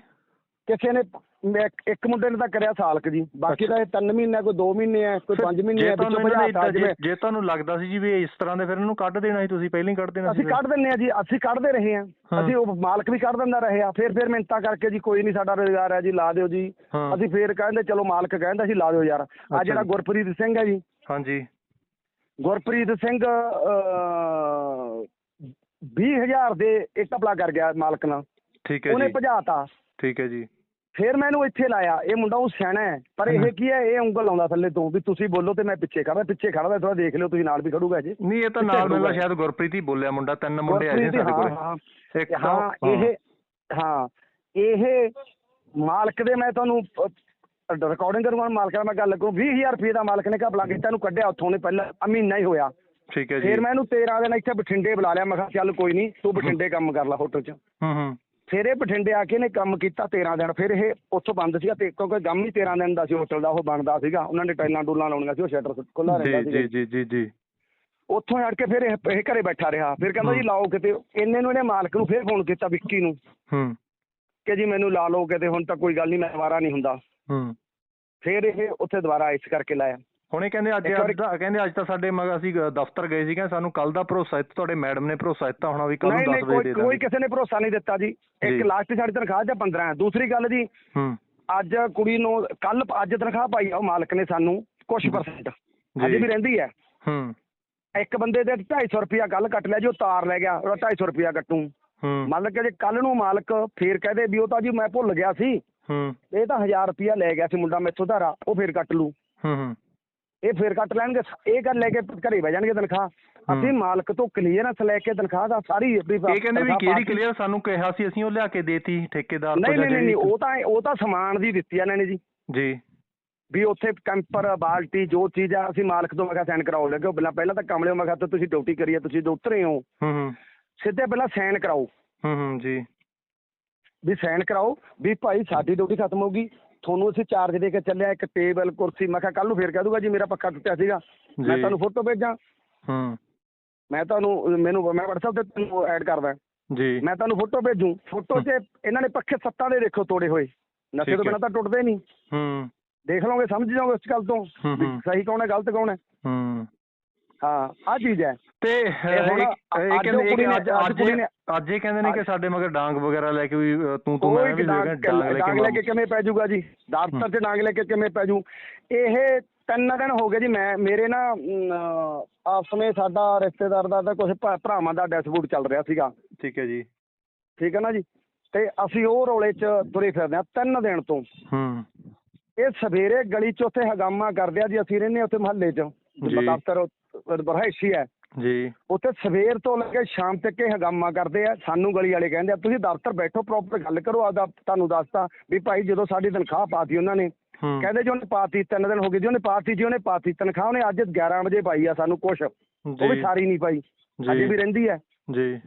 Speaker 2: ਕਿਸੇ ਨੇ ਮੈਂ ਇੱਕ- ਇੱਕ ਮੁੰਡੇ ਨੇ ਤਾਂ ਕਰਿਆ ਸਾਲ ਕੁ ਜੀ। ਬਾਕੀ ਤਾਂ ਇਹ 3 ਮਹੀਨੇ ਕੋਈ 2 ਮਹੀਨੇ ਆ ਕੋਈ 5 ਮਹੀਨੇ
Speaker 6: ਜੇ
Speaker 2: ਆ
Speaker 6: ਤੁਹਾਨੂੰ
Speaker 2: ਵਿੱਚੋਂ
Speaker 6: ਇਹਨਾਂ ਦੇ ਏਦਾਂ-
Speaker 2: ਜਿਵੇਂ
Speaker 6: ਜੇ- ਜੇ ਤੁਹਾਨੂੰ ਲੱਗਦਾ ਸੀ ਜੀ ਵੀ ਇਹ ਇਸ ਤਰ੍ਹਾਂ ਦੇ ਫਿਰ ਇਹਨੂੰ ਕੱਢ ਦੇਣਾ ਸੀ ਤੁਸੀਂ ਪਹਿਲਾਂ ਹੀ ਕੱਢ ਦੇਣਾ ਸੀ
Speaker 2: ਅਸੀਂ ਕੱਢ ਦਿੰਨੇ ਆ ਜੀ ਅਸੀਂ ਕੱਢਦੇ ਰਹੇ ਆ
Speaker 6: ਹਾਂ।
Speaker 2: ਅਸੀਂ ਉਹ ਮਾਲਕ ਵੀ ਕੱਢ ਦਿੰਦਾ ਰਹੇ ਆ ਫਿਰ ਫਿਰ ਮਿੰਤਾ ਕਰਕੇ ਜੀ ਕੋਈ ਨਹੀਂ ਸਾਡਾ ਰੋਜ਼ਗਾਰ ਹੈ ਜੀ ਲਾ ਦਿਓ ਜੀ।
Speaker 6: ਹਾਂ।
Speaker 2: ਅਸੀਂ ਫਿਰ ਕਹਿੰਦੇ ਚਲੋ ਮਾਲਕ ਕਹਿੰਦਾ ਸੀ ਲਾ ਦਿਓ ਯਾਰ। ਆ ਜਿਹੜਾ
Speaker 6: ਜੀ।
Speaker 2: ਗੁਰਪ੍ਰੀਤ ਸਿੰਘ ਹੈ ਜੀ।
Speaker 6: ਹਾਂਜੀ।
Speaker 2: ਗੁਰਪ੍ਰੀਤ ਸਿੰਘ ਅਹ, 20000 ਦੇ ਇੱਕ ਅਪਲਾ ਕਰ ਗਿਆ ਮਾਲਕ ਨਾਲ।
Speaker 6: ਠੀਕ ਹੈ
Speaker 2: ਉਹਨੇ
Speaker 6: ਜੀ।
Speaker 2: ਭਜਾਤਾ
Speaker 6: ਠੀਕ ਹੈ ਜੀ।
Speaker 2: ਫਿਰ ਮੈਨੂੰ ਇੱਥੇ ਲਾਇਆ। ਇਹ ਮੁੰਡਾ ਉਹ ਸਿਆਣਾ ਹੈ ਪਰ ਇਹ ਕੀ ਹੈ ਇਹ ਉਂਗਲ ਲਾਉਂਦਾ ਥੱਲੇ ਤੋਂ ਵੀ ਤੁਸੀਂ ਬੋਲੋ ਤੇ ਮੈਂ ਪਿੱਛੇ ਖੜਾ ਪਿੱਛੇ ਖੜਾ ਥੋੜਾ ਦੇਖ ਲਿਓ ਤੁਸੀਂ ਨਾਲ ਵੀ ਖੜੂਗਾ ਜੀ
Speaker 6: ਨਹੀਂ ਇਹ ਤਾਂ ਨਾਲ ਮੈਨੂੰ ਸ਼ਾਇਦ ਗੁਰਪ੍ਰੀਤ ਹੀ ਬੋਲਿਆ ਮੁੰਡਾ ਤਿੰਨ ਮੁੰਡੇ ਆਏ ਸਾਡੇ ਕੋਲੇ। ਇੱਕ ਤਾਂ
Speaker 2: ਹਾਂ ਇਹ ਹਾਂ ਇਹ ਮਾਲਕ ਦੇ ਮੈਂ ਤੁਹਾਨੂੰ ਰਿਕਾਰਡਿੰਗ ਕਰੂੰਗਾ ਮਾਲਕ ਨਾਲ ਮੈਂ ਗੱਲ ਕਰੂੰ। 20000 ਰੁਪਏ ਦਾ ਮਾਲਕ ਨੇ ਘਪਲਾ ਕੀਤਾ ਇਹਨੂੰ ਕੱਢਿਆ ਉੱਥੋਂ ਨੇ ਪਹਿਲਾਂ ਮਹੀਨਾ ਹੀ ਹੋਇਆ।
Speaker 6: ਠੀਕ ਹੈ ਜੀ।
Speaker 2: ਫਿਰ ਮੈਂ ਇਹਨੂੰ 13 ਦਿਨ ਇੱਥੇ ਬਠਿੰਡੇ ਬੁਲਾ ਲਿਆ ਮੈਂ ਕਿਹਾ ਚੱਲ ਕੋਈ ਨਹੀਂ ਤੂੰ ਬਠਿੰਡੇ ਕੰਮ ਕਰ ਲੈ ਹੋਟਲ 'ਚ।
Speaker 6: ਹੂੰ ਹੂੰ
Speaker 2: ਫਿਰ ਇਹ ਬਠਿੰਡੇ ਆ ਕੇ ਇਹਨੇ ਕੰਮ ਕੀਤਾ 13 ਦਿਨ ਫਿਰ ਇਹ ਉੱਥੋਂ ਬੰਦ ਸੀਗਾ ਤੇ ਕਿਉਂਕਿ ਕੰਮ ਹੀ 13 ਦਿਨ ਦਾ ਸੀ ਹੋਟਲ ਦਾ ਉਹ ਬਣਦਾ ਸੀਗਾ। ਉਹਨਾਂ ਨੇ ਟਾਈਲਾਂ ਟੂਲਾਂ ਲਾਉਣੀਆਂ ਸੀ ਉਹ ਸ਼ਟਰ ਖੁੱਲਾ ਰਹਿੰਦਾ ਸੀ
Speaker 6: ਜੀ ਜੀ ਜੀ ਜੀ।
Speaker 2: ਉੱਥੋਂ ਹਟ ਕੇ ਫਿਰ ਇਹ ਇਹ ਘਰੇ ਬੈਠਾ ਰਿਹਾ। ਫਿਰ ਕਹਿੰਦਾ ਜੀ ਲਾਓ ਕਿਤੇ ਇੰਨੇ ਨੂੰ ਇਹਨੇ ਮਾਲਕ ਨੂੰ ਫਿਰ ਫੋਨ ਕੀਤਾ ਵਿੱਕੀ ਨੂੰ।
Speaker 6: ਹੂੰ।
Speaker 2: ਕਿ ਜੀ ਮੈਨੂੰ ਲਾ ਲਓ ਕਿਤੇ ਹੁਣ ਤਾਂ ਕੋਈ ਗੱਲ ਨਹੀਂ ਮੈਂ ਦੁਬਾਰਾ ਨਹੀਂ ਹੁੰਦਾ।
Speaker 6: ਹੂੰ।
Speaker 2: ਫਿਰ ਇਹ ਉੱਥੇ ਦੁਬਾਰਾ ਇਸ ਕਰਕੇ ਲਾਇਆ।
Speaker 6: ਹੁਣੇ ਕਹਿੰਦੇ ਅੱਜ ਕਹਿੰਦੇ ਅੱਜ ਤਾਂ ਸਾਡੇ ਮਗ ਅਸੀਂ ਦਫ਼ਤਰ ਗਏ ਸੀਗੇ ਸਾਨੂੰ ਕੱਲ ਦਾ ਭਰੋਸਾ ਦਿੱਤਾ ਤੁਹਾਡੇ ਮੈਡਮ ਨੇ ਭਰੋਸਾ ਦਿੱਤਾ ਹੋਣਾ ਵੀ ਕੱਲ ਨੂੰ
Speaker 2: ਨਹੀਂ
Speaker 6: 10
Speaker 2: ਨਹੀਂ
Speaker 6: ਵਜੇ
Speaker 2: ਕੋਈ
Speaker 6: ਦੇ
Speaker 2: ਕੋਈ
Speaker 6: ਦਾਂਗੇ।
Speaker 2: ਕਿਸੇ ਨੇ ਭਰੋਸਾ ਨਹੀਂ ਦਿੱਤਾ ਜੀ। ਇੱਕ ਲਾਸਟ ਸਾਡੀ ਤਨਖਾਹ ਜਾਂ 15 ਹੈ। ਦੂਸਰੀ ਗੱਲ ਜੀ
Speaker 6: ਹੂੰ।
Speaker 2: ਅੱਜ ਕੁੜੀ ਨੂੰ ਕੱਲ ਅੱਜ ਤਨਖਾਹ ਪਾਈ ਆ ਉਹ ਮਾਲਕ ਨੇ ਸਾਨੂੰ ਕੁਛ ਪਰਸੈਂਟ ਅਜੇ। ਵੀ ਰਹਿੰਦੀ ਹੈ।
Speaker 6: ਹੂੰ।
Speaker 2: ਇੱਕ ਬੰਦੇ ਦੇ 250 ਰੁਪਿਆ ਕੱਲ ਕੱਟ ਲਿਆ ਜੀ ਉਹ ਤਾਰ ਲੈ ਗਿਆ ਉਹਦਾ 250 ਰੁਪਿਆ ਕੱਟੂ।
Speaker 6: ਹੂੰ।
Speaker 2: ਮੰਨ ਕੇ ਜੇ ਕੱਲ ਨੂੰ ਮਾਲਕ ਫੇਰ ਕਹਦੇ ਵੀ ਉਹ ਤਾਂ ਜੀ ਮੈਂ ਭੁੱਲ ਗਿਆ ਸੀ।
Speaker 6: ਹੂੰ।
Speaker 2: ਇਹ ਤਾਂ 1000 ਰੁਪਿਆ ਲੈ ਗਿਆ ਸੀ ਮੁੰਡਾ ਮੈਥੋਂ ਧਾਰਾ ਉਹ ਫੇਰ ਕੱਟ ਲੂ।
Speaker 6: ਹੂੰ ਹੂੰ।
Speaker 2: ਇਹ ਫੇਰ ਕੱਟ ਲੈਣਗੇ ਇਹ ਗੱਲ ਲੈ ਕੇ ਘਰੇ ਬਹਿ ਜਾਣਗੇ ਤਨਖਾਹ। ਅਸੀਂ ਮਾਲਕ ਤੋਂ ਕਲੀਅਰੈਂਸ ਲੈ ਕੇ ਤਨਖਾਹ ਦਾ ਸਾਰੀ ਆਪਣੀ
Speaker 6: ਇਹ ਕਹਿੰਦੇ ਵੀ ਕਿਹੜੀ ਕਲੀਅਰ ਸਾਨੂੰ ਕਿਹਾ ਸੀ ਅਸੀਂ ਉਹ ਲਿਆ ਕੇ ਦੇਤੀ ਠੇਕੇਦਾਰ ਤੋਂ
Speaker 2: ਨਹੀਂ ਨਹੀਂ ਉਹ ਤਾਂ ਉਹ ਤਾਂ ਸਮਾਨ ਦੀ ਦਿੱਤੀ ਇਹਨਾਂ ਨੇ ਜੀ।
Speaker 6: ਜੀ।
Speaker 2: ਵੀ ਉੱਥੇ ਕੈਂਪਰ ਬਾਲਟੀ ਜੋ ਚੀਜ਼ ਆ ਅਸੀਂ ਮਾਲਕ ਤੋਂ ਮੈਂ ਕਿਹਾ ਸਾਈਨ ਕਰਾਓ। ਲੱਗੇ ਪਹਿਲਾਂ ਪਹਿਲਾਂ ਤਾਂ ਕਮਲੇ ਮੈਂ ਕਿਹਾ ਤਾਂ ਤੁਸੀਂ ਡਿਊਟੀ ਕਰੀ ਹੈ ਤੁਸੀਂ ਜੋ ਉਤਰੇ ਹੋ
Speaker 6: ਹੂੰ ਹੂੰ।
Speaker 2: ਸਿੱਧੇ ਪਹਿਲਾਂ ਸਾਈਨ ਕਰਾਓ।
Speaker 6: ਹੂੰ ਹੂੰ ਜੀ।
Speaker 2: ਵੀ ਸਾਈਨ ਕਰਾਓ ਵੀ ਭਾਈ ਸਾਡੀ ਡਿਊਟੀ ਖਤਮ ਹੋ ਗਈ ਤੁਹਾਨੂੰ ਅਸੀਂ ਚਾਰਜ ਦੇ ਕੇ ਚੱਲਿਆ ਇੱਕ ਟੇਬਲ ਕੁਰਸੀ ਮੈਂ ਕਿਹਾ ਕੱਲ ਨੂੰ ਫੇਰ ਕਹਿ ਦੂਗਾ ਜੀ ਮੇਰਾ ਪੱਖਾ ਟੁੱਟਿਆ ਸੀਗਾ। ਮੈਂ। ਤੁਹਾਨੂੰ ਫੋਟੋ ਭੇਜਾਂ।
Speaker 6: ਹੂੰ।
Speaker 2: ਮੈਂ ਤੁਹਾਨੂੰ ਮੈਨੂੰ ਮੈਂ WhatsApp ਤੇ ਤੁਹਾਨੂੰ ਐਡ ਕਰਦਾ।
Speaker 6: ਜੀ।
Speaker 2: ਮੈਂ ਤੁਹਾਨੂੰ ਫੋਟੋ ਭੇਜੂ। ਫੋਟੋ 'ਚ ਇਹਨਾਂ ਨੇ ਪੱਖੇ ਸੱਤਾਂ ਦੇ ਦੇਖੋ ਤੋੜੇ ਹੋਏ। ਨਸ਼ੇ ਤੋਂ। ਬਿਨਾਂ ਤਾਂ ਟੁੱਟਦੇ ਨਹੀਂ।
Speaker 6: ਹੂੰ।
Speaker 2: ਦੇਖ ਲਓਗੇ ਸਮਝ ਜਾਓਗੇ ਇਸ ਗੱਲ ਤੋਂ। ਸਹੀ ਕੌਣ ਹੈ ਗਲਤ ਕੌਣ ਹੈ?
Speaker 6: ਹੂੰ।
Speaker 2: ਹਾਂ ਆਹ ਚੀਜ਼ ਹੈ।
Speaker 6: ਤੇ
Speaker 2: ਇਹ
Speaker 6: ਇਹ-
Speaker 2: ਅੱਜ
Speaker 6: ਕਹਿੰਦੇ ਇਹ ਕਹਿੰਦੇ ਨੇ ਕਿ ਸਾਡੇ ਮਗਰ ਡਾਂਗ ਵਗੈਰਾ ਲੈ ਕੇ ਵੀ ਤੂੰ ਤੂੰ ਮੈਂ ਵੀ
Speaker 2: ਡਾਂਗ
Speaker 6: ਲੈ
Speaker 2: ਕੇ ਕਿਵੇਂ ਪੈ ਜਾਊਗਾ ਜੀ? ਦਫ਼ਤਰ 'ਚ ਡਾਂਗ ਲੈ ਕੇ ਕਿਵੇਂ ਪੈ ਜੂ ਇਹ ਤਿੰਨ ਦਿਨ ਹੋ ਗਏ ਜੀ ਮੈਂ ਮੇਰੇ ਨਾ ਆਪਸ ਵਿੱਚ ਸਾਡਾ ਰਿਸ਼ਤੇਦਾਰ ਦਾ ਤਾਂ ਕੁਝ ਭਰਾਵਾਂ ਦਾ ਡੈਸ਼ਬੋਰਡ ਚੱਲ ਰਿਹਾ ਸੀਗਾ।
Speaker 6: ਠੀਕ ਹੈ ਜੀ।
Speaker 2: ਠੀਕ ਹੈ ਨਾ ਜੀ? ਤੇ ਅਸੀਂ ਉਹ ਰੋਲੇ 'ਚ ਤੁਰੇ ਫਿਰਦੇ ਆ ਤਿੰਨ ਦਿਨ ਤੋਂ।
Speaker 6: ਹੂੰ।
Speaker 2: ਇਹ ਸਵੇਰੇ ਗਲੀ 'ਚ ਉੱਥੇ ਹਗਾਮਾ ਕਰਦੇ ਆ ਜੀ ਅਸੀਂ ਰਹਿੰਦੇ ਉੱਥੇ ਮਹੱਲੇ 'ਚ। ਦਫ਼ਤਰ ਬਰਹਾਇਸ਼ੀ ਹੈ।
Speaker 6: ਜੀ।
Speaker 2: ਉੱਥੇ ਸਵੇਰ ਤੋਂ ਲੈ ਕੇ ਸ਼ਾਮ ਤੱਕ ਇਹ ਹਗਾਮਾ ਕਰਦੇ ਆ ਸਾਨੂੰ ਗਲੀ ਵਾਲੇ ਕਹਿੰਦੇ ਆ ਤੁਸੀਂ ਦਫ਼ਤਰ ਬੈਠੋ ਪ੍ਰੋਪਰ ਗੱਲ ਕਰੋ ਆਦਾ ਤੁਹਾਨੂੰ ਦੱਸਤਾ ਵੀ ਭਾਈ ਜਦੋਂ ਸਾਡੀ ਤਨਖਾਹ ਪਾਤੀ ਉਹਨਾਂ ਨੇ। ਕਹਿੰਦੇ ਜੀ ਉਹਨੇ ਪਾਤੀ ਤਿੰਨ ਦਿਨ ਹੋ ਗਏ ਜੀ ਉਹਨੇ ਪਾਤੀ ਜੀ ਉਹਨੇ ਪਾਤੀ ਤਨਖਾਹ ਉਹਨੇ ਅੱਜ 11 ਵਜੇ ਪਾਈ ਆ ਸਾਨੂੰ ਕੁਛ। ਉਹ ਵੀ ਸਾਰੀ ਨਹੀਂ ਪਾਈ। ਅਜੇ ਵੀ ਰਹਿੰਦੀ ਹੈ।
Speaker 6: ਜੀ।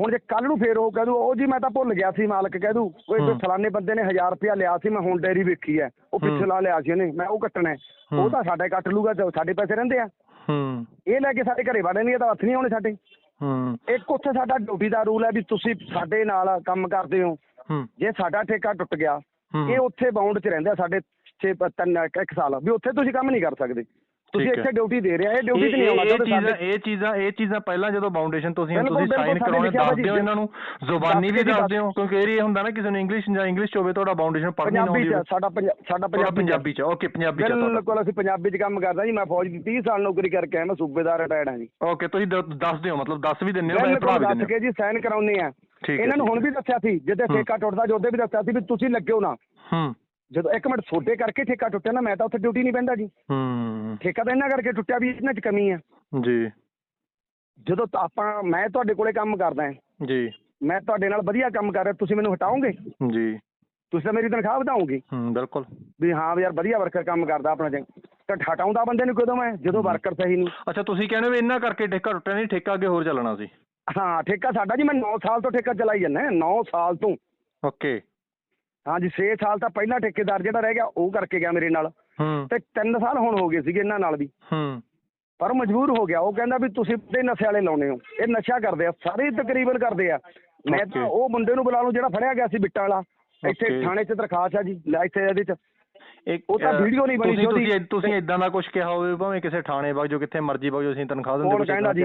Speaker 2: ਹੁਣ ਜੇ ਕੱਲ ਨੂੰ ਫੇਰ ਉਹ ਕਹਿ ਦੂ ਉਹ ਜੀ ਮੈਂ ਤਾਂ ਭੁੱਲ ਗਿਆ ਸੀ ਮਾਲਕ ਕਹਿ ਦੂ ਕੋਈ। ਫਲਾਣੇ ਬੰਦੇ ਨੇ 1000 ਰੁਪਇਆ ਲਿਆ ਸੀ ਮੈਂ ਹੁਣ ਡੈਰੀ ਵੇਖੀ ਹੈ ਉਹ। ਪਿੱਛੇ ਲਾ ਲਿਆ ਸੀ ਉਹਨੇ ਮੈਂ ਉਹ ਕੱਟਣਾ। ਉਹ। ਤਾਂ ਸਾਡਾ ਕੱਟ ਲੂਗਾ ਤੇ ਸਾਡੇ ਪੈਸੇ ਰਹਿੰਦੇ ਆ
Speaker 6: ਹੂੰ
Speaker 2: ਇਹ ਲੈ ਕੇ ਸਾਡੇ ਘਰੇ ਵੜਨਗੇ ਤਾਂ ਹੱਥ ਨਹੀਂ ਆਉਣੇ ਸਾਡੇ
Speaker 6: ਹੂੰ
Speaker 2: ਇੱਕ ਉੱਥੇ ਸਾਡਾ ਡਿਊਟੀ ਦਾ ਰੂਲ ਹੈ ਵੀ ਤੁਸੀਂ ਸਾਡੇ ਨਾਲ ਕੰਮ ਕਰਦੇ ਹੋ ਜੇ ਸਾਡਾ ਠੇਕਾ ਟੁੱਟ ਗਿਆ। ਇਹ ਉੱਥੇ ਬਾਉਂਡ 'ਚ ਰਹਿੰਦੇ ਆ ਸਾਡੇ 6 ਤਿੰਨ ਇੱਕ ਸਾਲ ਵੀ ਉੱਥੇ ਤੁਸੀਂ ਕੰਮ ਨਹੀਂ ਕਰ ਸਕਦੇ ਤੁਸੀਂ
Speaker 6: ਹੈ।
Speaker 2: ਇੱਥੇ ਡਿਊਟੀ ਦੇ ਰਹੇ ਇਹ ਡਿਊਟੀ 'ਚ ਨਹੀਂ ਆਉਣਾ
Speaker 6: ਇਹ ਚੀਜ਼ਾਂ ਇਹ ਚੀਜ਼ਾਂ ਇਹ ਚੀਜ਼ਾਂ ਪਹਿਲਾਂ ਜਦੋਂ ਫਾਊਂਡੇਸ਼ਨ ਤੁਸੀਂ ਤੁਸੀਂ ਸਾਈਨ ਕਰਾਉਣੇ
Speaker 2: ਸਾਡੇ
Speaker 6: ਦੱਸ ਦਿਓ
Speaker 2: ਲਿਖਿਆ
Speaker 6: ਇਹਨਾਂ ਨੂੰ ਜ਼ੁਬਾਨੀ ਵੀ
Speaker 2: ਦੱਸ ਕੇ
Speaker 6: ਦੱਸ ਦਿਓ ਕਿਉਂਕਿ ਇਹ ਹੁੰਦਾ ਨਾ ਕਿਸੇ ਨੂੰ ਇੰਗਲਿਸ਼ ਜਾਂ ਇੰਗਲਿਸ਼ ਚ ਹੋਵੇ ਤੁਹਾਡਾ ਫਾਊਂਡੇਸ਼ਨ ਪੜ੍ਹਨੀ ਨਾ
Speaker 2: 'ਚ ਸਾਡਾ ਸਾਡਾ ਪੰਜਾਬੀ 'ਚ
Speaker 6: ਓਕੇ ਪੰਜਾਬੀ ਚ
Speaker 2: ਬਿਲਕੁਲ ਅਸੀਂ ਪੰਜਾਬੀ 'ਚ ਕੰਮ ਕਰਦਾ ਜੀ ਮੈਂ ਫੌਜ ਦੀ 30 ਸਾਲ ਨੌਕਰੀ ਕਰਕੇ ਆਇਆ ਮੈਂ ਸੂਬੇਦਾਰ ਰਿਟਾਇਰਡ ਹਾਂ ਜੀ।
Speaker 6: ਓਕੇ ਤੁਸੀਂ ਦੱਸ ਦਿਓ ਮਤਲਬ ਦੱਸ ਵੀ ਦਿੰਦੇ ਹੋ ਮੈਂ ਪੜ੍ਹਾ ਵੀ
Speaker 2: ਦੱਸ
Speaker 6: ਦਿੰਦੇ
Speaker 2: ਕੇ ਜੀ ਸਾਈਨ ਕਰਾਉਨੇ ਆ।
Speaker 6: ਹੈ
Speaker 2: ਇਹਨਾਂ ਨੂੰ। ਹੁਣ ਵੀ ਦੱਸਿਆ ਸੀ ਜਿੱਦੇ
Speaker 6: ਹੂੰ।
Speaker 2: ਠੇਕਾ ਟੁੱਟਦਾ ਜੋਦੇ ਵੀ ਦੱਸਿਆ ਸੀ ਵੀ ਤੁਸੀਂ ਲੱਗਿਓ ਨਾ।
Speaker 6: ਹੂੰ।
Speaker 2: ਜਦੋਂ ਇੱਕ ਮਿੰਟ ਛੋਟੇ ਕਰਕੇ ਠੇਕਾ ਟੁੱਟਿਆ ਨਾ ਮੈਂ ਤਾਂ ਉੱਥੇ ਡਿਊਟੀ ਨਹੀਂ ਬਹਿੰਦਾ ਜੀ।
Speaker 6: ਹੂੰ।
Speaker 2: ਠੇਕਾ ਤਾਂ ਇਹਨਾਂ ਕਰਕੇ ਟੁੱਟਿਆ ਵੀ ਇਹਨਾਂ 'ਚ ਕਮੀ ਆ।
Speaker 6: ਜੀ।
Speaker 2: ਜਦੋਂ ਤਾਂ ਆਪਾਂ ਮੈਂ ਤੁਹਾਡੇ ਕੋਲੇ ਕੰਮ ਕਰਦਾ ਹਾਂ।
Speaker 6: ਜੀ।
Speaker 2: ਮੈਂ ਤੁਹਾਡੇ ਨਾਲ ਵਧੀਆ ਕੰਮ ਕਰ ਰਿਹਾ ਤੁਸੀਂ ਮੈਨੂੰ ਹਟਾਓਗੇ?
Speaker 6: ਜੀ।
Speaker 2: ਤੁਸੀਂ ਤਾਂ ਮੇਰੀ ਤਨਖਾਹ ਵਧਾਓਗੇ?
Speaker 6: ਹੂੰ ਬਿਲਕੁਲ।
Speaker 2: ਵੀ ਹਾਂ ਯਾਰ ਵਧੀਆ ਵਰਕਰ ਕੰਮ ਕਰਦਾ ਆਪਣਾ ਚੰਗ ਤਾਂ ਹਟਾਉਂਦਾ ਬੰਦੇ ਨੂੰ ਕਦੋਂ ਮੈਂ? ਜਦੋਂ ਵਰਕਰ ਸਹੀ ਨਹੀਂ।
Speaker 6: ਅੱਛਾ ਤੁਸੀਂ ਕਹਿੰਦੇ ਵੀ ਇਹਨਾਂ ਕਰਕੇ ਠੇਕਾ ਟੁੱਟਿਆ ਨਹੀਂ ਠੇਕਾ ਅੱਗੇ ਹੋਰ ਚੱਲਣਾ ਸੀ।
Speaker 2: ਹਾਂ ਠੇਕਾ ਸਾਡਾ ਜੀ ਮੈਂ 9 ਸਾਲ ਤੋਂ ਠੇਕਾ ਚਲਾਈ ਜਾਂਦਾ 9 ਸਾਲ ਤੋਂ।
Speaker 6: ਓਕੇ।
Speaker 2: ਹਾਂਜੀ 6 ਸਾਲ ਤਾਂ ਪਹਿਲਾਂ ਠੇਕੇਦਾਰ ਜਿਹੜਾ ਰਹਿ ਗਿਆ ਉਹ ਕਰਕੇ ਗਿਆ ਮੇਰੇ ਨਾਲ।
Speaker 6: ਹੂੰ।
Speaker 2: ਤੇ 3 ਸਾਲ ਹੁਣ ਹੋ ਗਏ ਸੀਗੇ ਇਹਨਾਂ ਨਾਲ ਵੀ।
Speaker 6: ਹੂੰ।
Speaker 2: ਪਰ ਮਜਬੂਰ ਹੋ ਗਿਆ। ਉਹ ਕਹਿੰਦਾ ਵੀ ਤੁਸੀਂ ਤੇ ਨਸ਼ੇ ਵਾਲੇ ਲਾਉਣੇ ਹੋ। ਇਹ ਨਸ਼ਾ ਕਰਦੇ ਆ ਸਾਰੇ ਤਕਰੀਬਨ ਕਰਦੇ ਆ। ਮੈਂ ਤਾਂ. ਉਹ ਮੁੰਡੇ ਨੂੰ ਬੁਲਾ ਲੂ ਜਿਹੜਾ ਫੜਿਆ ਗਿਆ ਸੀ ਬਿੱਟਾਂ ਵਾਲਾ। ਇੱਥੇ. ਥਾਣੇ 'ਚ ਦਰਖਾਸਤ ਆ ਜੀ ਲੈ ਇੱਥੇ ਇਹਦੇ 'ਚ।
Speaker 6: ਇੱਕ
Speaker 2: ਉਹ ਤਾਂ ਵੀਡੀਓ ਨਹੀਂ ਬਣੀ
Speaker 6: ਤੁਸੀਂ। ਤੁਸੀਂ ਤੁਸੀਂ ਇਦਾਂ ਦਾ ਕੁਝ ਕਿਹਾ ਹੋਵੇ ਭਾਵੇਂ ਕਿਸੇ ਥਾਣੇ ਵਗ ਜੋ ਕਿੱਥੇ ਮਰਜ਼ੀ ਵਗ ਜੋ ਅਸੀਂ ਤਨਖਾਹ ਦਿੰਦੇ ਏਦਾਂ
Speaker 2: ਕਹਿੰਦਾ ਜੀ?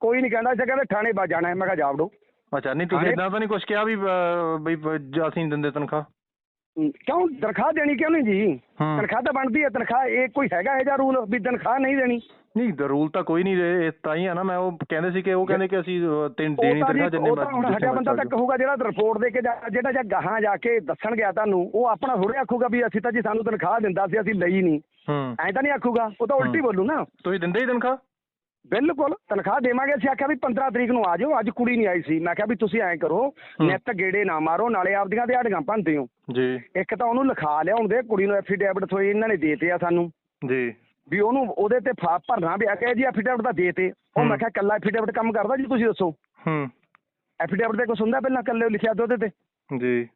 Speaker 2: ਕੋਈ ਨਹੀਂ ਕਹਿੰਦਾ ਇੱਥੇ ਕਹਿੰਦੇ ਥਾਣੇ ਬਾ ਜਾਣਾ ਮੈਂ ਕਿਹਾ ਜਾਵੜੋ।
Speaker 6: ਅੱਛਾ ਨਹੀਂ ਤੁਸੀਂ ਇਦਾਂ ਤਾਂ ਨਹੀਂ ਕੁਝ ਕਿਹਾ ਵੀ ਅ, ਵੀ ਬ- ਜ- ਅਸੀਂ ਨਹੀਂ ਦਿੰਦੇ ਤਨਖਾਹ?
Speaker 2: ਹਮ, ਕਿਉਂ? ਤਨਖਾਹ ਦੇਣੀ ਕਿਉਂ ਨਹੀਂ ਜੀ?
Speaker 6: ਹੂੰ।
Speaker 2: ਤਨਖਾਹ ਤਾਂ ਬਣਦੀ ਹੈ ਤਨਖਾਹ ਇਹ ਕੋਈ ਹੈਗਾ ਇਹ ਜਿਹਾ ਰੂਲ ਵੀ ਤਨਖਾਹ ਨਹੀਂ ਦੇਣੀ?
Speaker 6: ਨਹੀਂ ਰੂਲ ਤਾਂ ਕੋਈ ਨਹੀਂ ਇਹ ਤਾਂ ਹੀ ਆ ਨਾ ਮੈਂ ਉਹ ਕਹਿੰਦੇ ਸੀ ਕਿ ਉਹ ਕਹਿੰਦੇ ਕਿ ਅਸੀਂ ਅਹ, ਤਿੰਨ ਦੇਣੀ
Speaker 2: ਉਹ ਤਾਂ ਜੀ
Speaker 6: ਤਨਖਾਹ ਜਿੰਨੇ
Speaker 2: ਉਹ ਤਾਂ ਹੁਣ ਹਟਿਆ ਬੰਦਾ ਤਾਂ ਕਹੂਗਾ ਜਿਹੜਾ ਰਿਪੋਰਟ ਦੇ ਕੇ ਜਾ- ਜਿਹੜਾ ਜਾਂ ਗਾਹਾਂ ਜਾ ਕੇ ਦੱਸਣ ਗਿਆ ਤੁਹਾਨੂੰ ਉਹ ਆਪਣਾ ਥੋੜੇ ਆਖੂਗਾ ਵੀ ਅਸੀਂ ਤਾਂ ਜੀ ਸਾਨੂੰ ਤਨਖਾਹ ਦਿੰਦਾ ਸੀ ਅਸੀਂ ਲਈ ਨਹੀਂ।
Speaker 6: ਹੂੰ।
Speaker 2: ਐਂ ਤਾਂ ਨਹੀਂ ਆਖੂਗਾ ਉਹ ਤਾਂ ਉਲਟੀ। ਬੋਲੂ ਨਾ।
Speaker 6: ਤੁਸੀਂ ਦਿੰਦੇ ਹੀ ਤਨਖਾਹ?
Speaker 2: ਬਿਲਕੁਲ ਤਨਖਾਹ ਦੇਵਾਂਗੇ। ਅਸੀਂ ਆਖਿਆ ਵੀ 15 ਤਰੀਕ ਨੂੰ ਆ ਜਾਓ ਅੱਜ ਕੁੜੀ ਨਹੀਂ ਆਈ ਸੀ। ਮੈਂ ਕਿਹਾ ਵੀ ਤੁਸੀਂ ਐਂ ਕਰੋ। ਨਿੱਤ ਗੇੜੇ ਨਾ ਮਾਰੋ ਨਾਲੇ ਆਪਦੀਆਂ ਦਿਹਾੜੀਆਂ ਭੰਨਦੇ ਹੋ।
Speaker 6: ਜੀ।
Speaker 2: ਇੱਕ ਤਾਂ ਉਹਨੂੰ ਲਿਖਾ ਲਿਆਉਣ ਦੇ ਕੁੜੀ ਨੂੰ ਐਫੀਡੇਵਿਟ ਥੋਈ ਇਹਨਾਂ ਨੇ ਦੇਤੇ ਆ ਸਾਨੂੰ।
Speaker 6: ਜੀ।
Speaker 2: ਵੀ ਉਹਨੂੰ ਉਹਦੇ ਤੇ ਫਾ ਭਰਨਾ ਪਿਆ ਕਿ ਜੀ ਐਫੀਡੇਵਿਟ ਤਾਂ ਦੇਤੇ। ਉਹ। ਮੈਂ ਕਿਹਾ ਕੱਲਾ ਐਫੀਡੇਵਿਟ ਕੰਮ ਕਰਦਾ ਜੀ ਤੁਸੀਂ ਦੱਸੋ।
Speaker 6: ਹੂੰ।
Speaker 2: ਐਫੀਡੇਵਿਟ ਤੇ ਕੁਛ ਹੁੰਦਾ ਪਹਿਲਾਂ ਕੱਲੇ ਲਿਖਿਆ ਤੇ ਉਹਦੇ ਤੇ?
Speaker 6: ਜੀ।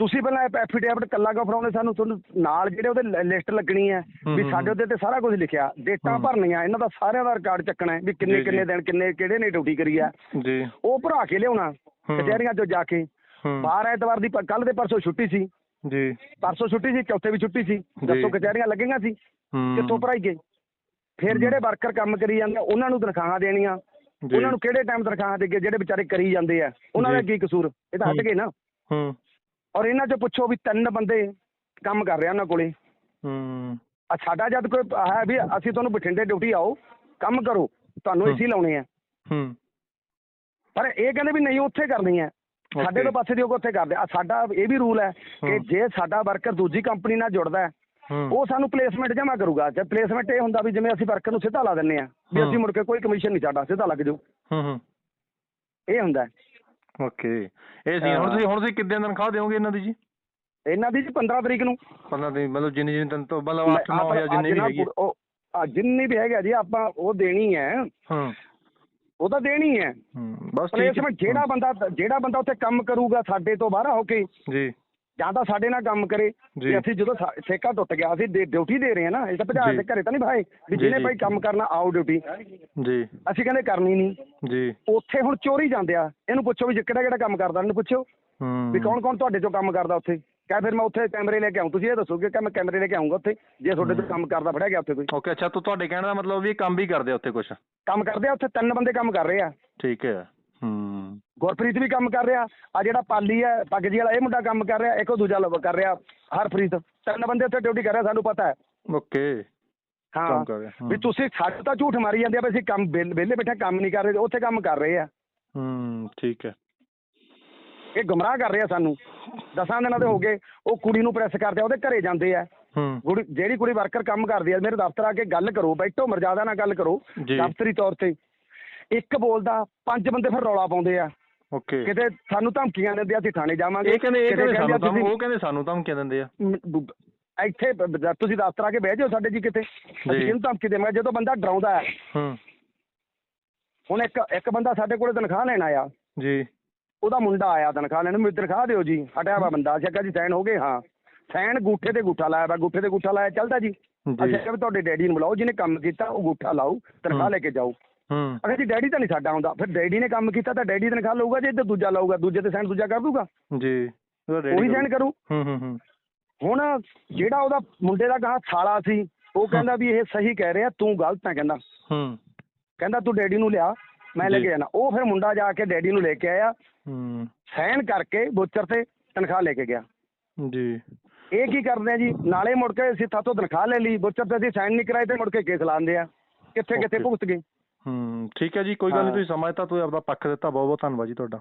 Speaker 2: ਤੁਸੀਂ ਪਹਿਲਾਂ ਐਫੀਡੇਵਿਟ ਕੱਲਾ ਕਿਉਂ ਫੜਾਉਣੇ ਸਾਨੂੰ ਤੁਹਾਨੂੰ ਨਾਲ ਜਿਹੜੇ ਉਹਦੇ ਲਿਸਟ ਲੱਗਣੀ ਹੈ ਵੀ ਸਾਡੇ ਉਹਦੇ ਤੇ ਸਾਰਾ ਕੁਝ ਲਿਖਿਆ। ਡੇਟਾਂ। ਭਰਨੀਆਂ ਇਹਨਾਂ ਦਾ ਸਾਰਿਆਂ ਦਾ ਰਿਕਾਰਡ ਚੱਕਣਾ ਵੀ ਕਿੰਨੇ। ਕਿੰਨੇ ਦਿਨ ਕਿੰਨੇ ਕਿਹੜੇ ਨੇ ਡਿਊਟੀ ਕਰੀ ਆ।
Speaker 6: ਜੀ।
Speaker 2: ਉਹ ਭਰਾ ਕੇ ਲਿਆਉਣਾ। ਕਚਹਿਰੀਆਂ 'ਚੋਂ ਜਾ ਕੇ। ਬਾਹਰ ਐਤਵਾਰ ਦੀ ਕੱਲ ਦੇ ਪਰਸੋਂ ਛੁੱਟੀ ਸੀ।
Speaker 6: ਜੀ।
Speaker 2: ਪਰਸੋਂ ਛੁੱਟੀ ਸੀ ਚੌਥੇ ਵੀ ਛੁੱਟੀ ਸੀ। ਦੱਸੋ ਕਚਹਿਰੀਆਂ ਲੱਗੀਆਂ ਸੀ? ਕਿੱਥੋਂ ਭਰਾਈ ਗਏ? ਫਿਰ ਜਿਹੜੇ ਵਰਕਰ ਕੰਮ ਕਰੀ ਜਾਂਦੇ ਉਹਨਾਂ ਨੂੰ ਤਨਖਾਹਾਂ ਦੇਣੀਆਂ। ਉਹਨਾਂ ਨੂੰ ਕਿਹੜੇ ਟਾਈਮ ਤਨਖਾਹਾਂ ਦੇ ਜਿਹੜੇ ਵਿਚਾਰੇ ਕਰੀ ਜਾਂਦੇ ਆ? ਉਹਨਾਂ ਦਾ। ਕੀ ਕਸੂਰ? ਇਹ ਤਾਂ ਹਟ। ਗਏ ਨਾ।
Speaker 6: ਹੂੰ।
Speaker 2: ਔਰ ਇਹਨਾਂ 'ਚੋਂ ਪੁੱਛੋ ਵੀ ਤਿੰਨ ਬੰਦੇ ਕੰਮ ਕਰ ਰਹੇ ਉਹਨਾਂ ਕੋਲੇ
Speaker 6: ਹੂੰ
Speaker 2: ਆ ਸਾਡਾ ਜਦ ਕੋਈ ਹੈ ਵੀ ਅਸੀਂ ਤੁਹਾਨੂੰ ਬਠਿੰਡੇ ਡਿਊਟੀ ਆਓ ਕੰਮ ਕਰੋ ਤੁਹਾਨੂੰ। ਏਸੀ ਲਾਉਣੇ ਆ
Speaker 6: ਹੂੰ
Speaker 2: ਪਰ ਇਹ ਕਹਿੰਦੇ ਵੀ ਨਹੀਂ ਉੱਥੇ ਕਰਨੀ ਹੈ ਸਾਡੇ. ਤੋਂ ਪਾਸੇ ਦੀ ਉਹ ਉੱਥੇ ਕਰਦੇ ਆ ਸਾਡਾ ਇਹ ਵੀ ਰੂਲ ਹੈ ਕਿ। ਜੇ ਸਾਡਾ ਵਰਕਰ ਦੂਜੀ ਕੰਪਨੀ ਨਾਲ ਜੁੜਦਾ ਹੈ ਉਹ ਸਾਨੂੰ ਪਲੇਸਮੈਂਟ ਜਮ੍ਹਾਂ ਕਰੂਗਾ ਜੇ ਪਲੇਸਮੈਂਟ ਇਹ ਹੁੰਦਾ ਵੀ ਜਿਵੇਂ ਅਸੀਂ ਵਰਕਰ ਨੂੰ ਸਿੱਧਾ ਲਾ ਦਿੰਨੇ ਆ ਵੀ। ਅਸੀਂ ਮੁੜ ਕੇ ਕੋਈ ਕਮਿਸ਼ਨ ਨਹੀਂ ਸਾਡਾ ਸਿੱਧਾ ਲੱਗ ਜਾਊ
Speaker 6: ਹੂੰ ਹੂੰ
Speaker 2: ਇਹ ਹੁੰਦਾ।
Speaker 6: ਓਕੇ। ਇਹ ਸੀ ਹੁਣ। ਤੁਸੀਂ ਹੁਣ ਤੁਸੀਂ ਕਿੰਨੇ ਤਨਖਾਹ ਦਿਓਗੇ ਇਹਨਾਂ ਦੀ ਜੀ?
Speaker 2: ਇਹਨਾਂ ਦੀ ਜੀ 15 ਤਰੀਕ ਨੂੰ।
Speaker 6: 15 ਦਿਨ ਮਤਲਬ ਜਿੰਨੀ ਜਿੰਨੀ ਤਨ ਤੋਂ ਮਤਲਬ 8
Speaker 2: ਆਪਾਂ-
Speaker 6: 9000 ਜਿੰਨੀ ਵੀ ਹੈਗੀ
Speaker 2: ਉਹ ਆ ਜਿੰਨੀ ਵੀ ਹੈਗਾ ਜੀ ਆਪਾਂ ਉਹ ਦੇਣੀ ਹੈ।
Speaker 6: ਹਾਂ।
Speaker 2: ਉਹ ਤਾਂ ਦੇਣੀ ਹੈ।
Speaker 6: ਹੂੰ ਬਸ ਠੀਕ ਹੈ।
Speaker 2: ਪਲੇਸਮੈਂਟ ਜਿਹੜਾ ਬੰਦਾ ਜਿਹੜਾ ਬੰਦਾ ਉੱਥੇ ਕੰਮ ਕਰੂਗਾ ਸਾਡੇ ਤੋਂ ਬਾਹਰ ਹੋ ਕੇ
Speaker 6: ਜੀ।
Speaker 2: ਜਾਂ ਤਾਂ ਸਾਡੇ ਨਾਲ ਕੰਮ ਕਰੇ
Speaker 6: ਜੀ।
Speaker 2: ਵੀ ਅਸੀਂ ਜਦੋਂ ਠੇਕਾ ਟੁੱਟ ਗਿਆ ਅਸੀਂ ਦੇ- ਡਿਊਟੀ ਦੇ ਰਹੇ ਹਾਂ ਨਾ ਇਹ ਤਾਂ ਭਜਾ। ਕੇ ਘਰੇ ਤਾਂ ਨਹੀਂ ਭਾਏ ਵੀ ਜਿਹਨੇ। ਭਾਈ ਕੰਮ ਕਰਨਾ ਆਓ ਡਿਊਟੀ
Speaker 6: ਜੀ।
Speaker 2: ਅਸੀਂ ਕਹਿੰਦੇ ਕਰਨੀ ਨਹੀਂ।
Speaker 6: ਜੀ।
Speaker 2: ਉੱਥੇ ਹੁਣ ਚੋਰੀ ਜਾਂਦੇ ਆ ਇਹਨੂੰ ਪੁੱਛੋ ਵੀ ਕਿਹੜਾ ਕਿਹੜਾ ਕੰਮ ਕਰਦਾ ਇਹਨੂੰ ਪੁੱਛੋ।
Speaker 6: ਹੂੰ।
Speaker 2: ਵੀ ਕੌਣ ਕੌਣ ਤੁਹਾਡੇ ਚੋਂ ਕੰਮ ਕਰਦਾ ਉੱਥੇ? ਕਹੇ ਫਿਰ ਮੈਂ ਉੱਥੇ ਕੈਮਰੇ ਲੈ ਕੇ ਆਉਂ ਤੁਸੀਂ ਇਹ ਦੱਸੋਗੇ ਕਿ ਮੈਂ ਕੈਮਰੇ ਲੈ ਕੇ ਆਉਂਗਾ ਉੱਥੇ ਜੇ ਤੁਹਾਡੇ ਤੋਂ ਕੰਮ ਕਰਦਾ ਫੜਿਆ ਗਿਆ ਉੱਥੇ ਕੋਈ।
Speaker 6: ਓਕੇ ਅੱਛਾ ਤੋ ਤੁਹਾਡੇ ਕਹਿਣ ਦਾ ਮਤਲਬ ਵੀ ਕੰਮ ਵੀ ਕਰਦੇ ਆ ਉੱਥੇ ਕੁਝ
Speaker 2: ਕੰਮ ਕਰਦੇ ਆ ਉੱਥੇ ਤਿੰਨ ਬੰਦੇ ਕੰਮ ਕਰ ਰਹੇ ਆ।
Speaker 6: ਠੀਕ ਹੈ। ਹੂੰ।
Speaker 2: ਗੁਰਪ੍ਰੀਤ ਵੀ ਕੰਮ ਕਰ ਰਿਹਾ ਆ ਜਿਹੜਾ ਪਾਲੀ ਹੈ ਪੱਗਜੀ ਵਾਲਾ ਇਹ ਮੁੰਡਾ ਕੰਮ ਕਰ ਰਿਹਾ ਇੱਕ ਉਹ ਦੂਜਾ ਲ- ਕਰ ਰਿਹਾ ਹਰਪ੍ਰੀਤ। ਤਿੰਨ ਬੰਦੇ ਉੱਥੇ ਡਿਊਟੀ ਕਰ ਰਹੇ ਸਾਨੂੰ ਪਤਾ ਹੈ।
Speaker 6: ਓਕੇ।
Speaker 2: ਹਾਂ। ਵੀ।
Speaker 6: ਤੁਸੀਂ
Speaker 2: ਸਾਡੇ ਤਾਂ ਝੂਠ ਮਾਰੀ ਜਾਂਦੇ ਆ ਵੀ ਅਸੀਂ ਕੰਮ ਵਿਹਲੇ ਬੈਠੇ ਕੰਮ ਨਹੀਂ ਕਰ ਰਹੇ ਉੱਥੇ ਕੰਮ ਕਰ ਰਹੇ ਆ।
Speaker 6: ਹੂੰ ਠੀਕ ਹੈ।
Speaker 2: ਇਹ ਗੁੰਮਰਾਹ ਕਰ ਰਹੇ ਸਾਨੂੰ। ਦਸਾਂ ਦਿਨਾਂ ਦੇ ਹੋ ਗਏ ਉਹ ਕੁੜੀ ਨੂੰ ਪ੍ਰੈਸ ਕਰਦੇ ਆ ਉਹਦੇ ਘਰੇ ਜਾਂਦੇ ਆ। ਜਿਹੜੀ ਕੁੜੀ ਵਰਕਰ ਕੰਮ ਕਰਦੀ ਆ ਮੇਰੇ ਦਫ਼ਤਰ ਆ ਕੇ ਗੱਲ ਕਰੋ ਬੈਠੋ ਮਰਜ਼ਾਦਾ ਨਾਲ ਗੱਲ ਕਰੋ
Speaker 6: ਜੀ।
Speaker 2: ਦਫ਼ਤਰੀ ਤੌਰ ਤੇ। ਇੱਕ ਬੋਲਦਾ ਪੰਜ ਬੰਦੇ ਫਿਰ ਰੌਲਾ ਪਾਉਂਦੇ ਆ।
Speaker 6: ਓਕੇ।
Speaker 2: ਕਿਤੇ ਸਾਨੂੰ ਧਮਕੀਆਂ ਦਿੰਦੇ ਆ ਅਸੀਂ ਥਾਣੇ ਜਾਵਾਂਗੇ।
Speaker 6: ਇਹ ਕਹਿੰਦੇ ਇਹ ਕਹਿੰਦੇ ਸਾਨੂੰ
Speaker 2: ਤੁਸੀਂ-
Speaker 6: ਉਹ ਕਹਿੰਦੇ ਸਾਨੂੰ ਕਿਹ ਦਿੰਦੇ ਆ।
Speaker 2: ਮ, ਇੱਥੇ ਬ- ਬ- ਤੁਸੀਂ ਦਫ਼ਤਰ ਆ ਕੇ ਬਹਿ ਜਾਓ ਸਾਡੇ ਜੀ ਕਿਤੇ ਅਸੀਂ। ਕਿਹਨੂੰ ਧਮਕੀ ਦੇਵਾਂਗੇ ਜਦੋਂ ਬੰਦਾ ਡਰਾਉਂਦਾ ਹੈ।
Speaker 6: ਹੂੰ।
Speaker 2: ਹੁਣ ਇੱਕ ਇੱਕ ਬੰਦਾ ਸਾਡੇ ਕੋਲੇ ਤਨਖਾਹ ਲੈਣ ਆਇਆ।
Speaker 6: ਜੀ।
Speaker 2: ਉਹਦਾ ਮੁੰਡਾ ਆਇਆ ਤਨਖਾਹ ਲੈਣ ਮੈਨੂੰ ਤਨਖਾਹ ਦਿਓ ਜੀ ਹਟਿਆ ਵਾ ਬੰਦਾ। ਅਸੀਂ ਕਿਹਾ ਜੀ ਸਾਈਨ ਹੋ ਗਏ ਹਾਂ। ਸਾਈਨ ਗੂਠੇ ਤੇ ਗੂਠਾ ਲਾਇਆ ਵਾ ਗੂਠੇ ਤੇ ਗੂਠਾ ਲਾਇਆ ਚੱਲਦਾ ਜੀ।
Speaker 6: ਜੀ।
Speaker 2: ਅਸੀਂ ਕਿਹਾ ਵੀ ਤੁਹਾਡੇ ਡੈਡੀ ਨੂੰ ਬੁਲਾਓ ਜਿਹਨੇ ਕੰਮ ਕੀਤਾ ਉਹ ਗੂਠਾ ਲਾਓ ਤਨਖਾਹ
Speaker 6: ਹੂੰ।
Speaker 2: ਲੈ ਕੇ ਜਾਓ।
Speaker 6: ਹੂੰ।
Speaker 2: ਅਗਰ ਜੀ ਡੈਡੀ ਤਾਂ ਨਹੀਂ ਸਾਡਾ ਆਉਂਦਾ ਫਿਰ ਡੈਡੀ ਨੇ ਕੰਮ ਕੀਤਾ ਤਾਂ ਡੈਡੀ ਤਨਖਾਹ ਲਊਗਾ ਜੇ ਇੱਧਰ ਦੂਜਾ ਲਾਊਗਾ ਦੂਜੇ ਤੇ ਸਾਈਨ ਦੂਜਾ ਕਰ ਦੂਗਾ
Speaker 6: ਜੀ
Speaker 2: ਉਹੀ ਸਾਈਨ ਕਰੂ।
Speaker 6: ਹੂੰ ਹੂੰ ਹੂੰ।
Speaker 2: ਹੁਣ ਜਿਹੜਾ ਉਹਦਾ ਮੁੰਡੇ ਦਾ ਕਹਾ ਸਾਲਾ ਸੀ ਉਹ ਕਹਿੰਦਾ ਵੀ ਇਹ ਸਹੀ ਕਹਿ ਰਿਹਾ ਤੂੰ ਗਲਤ ਹੈ ਕਹਿੰਦਾ।
Speaker 6: ਹੂੰ।
Speaker 2: ਕਹਿੰਦਾ ਤੂੰ ਡੈਡੀ ਨੂੰ ਲਿਆ ਮੈਂ ਲੈ। ਕੇ ਜਾਣਾ ਉਹ ਫਿਰ ਮੁੰਡਾ ਜਾ ਕੇ ਡੈਡੀ ਨੂੰ ਲੈ ਕੇ ਆਇਆ।
Speaker 6: ਹੂੰ।
Speaker 2: ਸਾਈਨ ਕਰਕੇ ਬੁੱਚਰ ਤੇ ਤਨਖਾਹ ਲੈ ਕੇ ਗਿਆ।
Speaker 6: ਜੀ।
Speaker 2: ਇਹ ਕੀ ਕਰਦੇ ਆ ਜੀ? ਨਾਲੇ ਮੁੜ ਕੇ ਅਸੀਂ ਥਾਤੋਂ ਤਨਖਾਹ ਲੈ ਲਈ। ਬੁੱਚਰ ਤੇ ਅਸੀਂ ਸਾਈਨ ਨਹੀਂ ਕਰਾਏ ਤੇ ਮੁੜ ਕੇ ਕੇਸ ਲਾਉਂਦੇ ਆ। ਕਿੱਥੇ ਕਿੱਥੇ. ਭੁਗਤ ਗਏ?
Speaker 6: ਹੂੰ ਠੀਕ ਹੈ ਜੀ ਕੋਈ ਗੱਲ ਨਹੀਂ। ਤੁਸੀਂ ਸਮਾਂ ਦਿੱਤਾ ਤੁਸੀਂ ਆਪਦਾ ਪੱਖ ਦਿੱਤਾ ਬਹੁਤ ਬਹੁਤ ਧੰਨਵਾਦ ਜੀ ਤੁਹਾਡਾ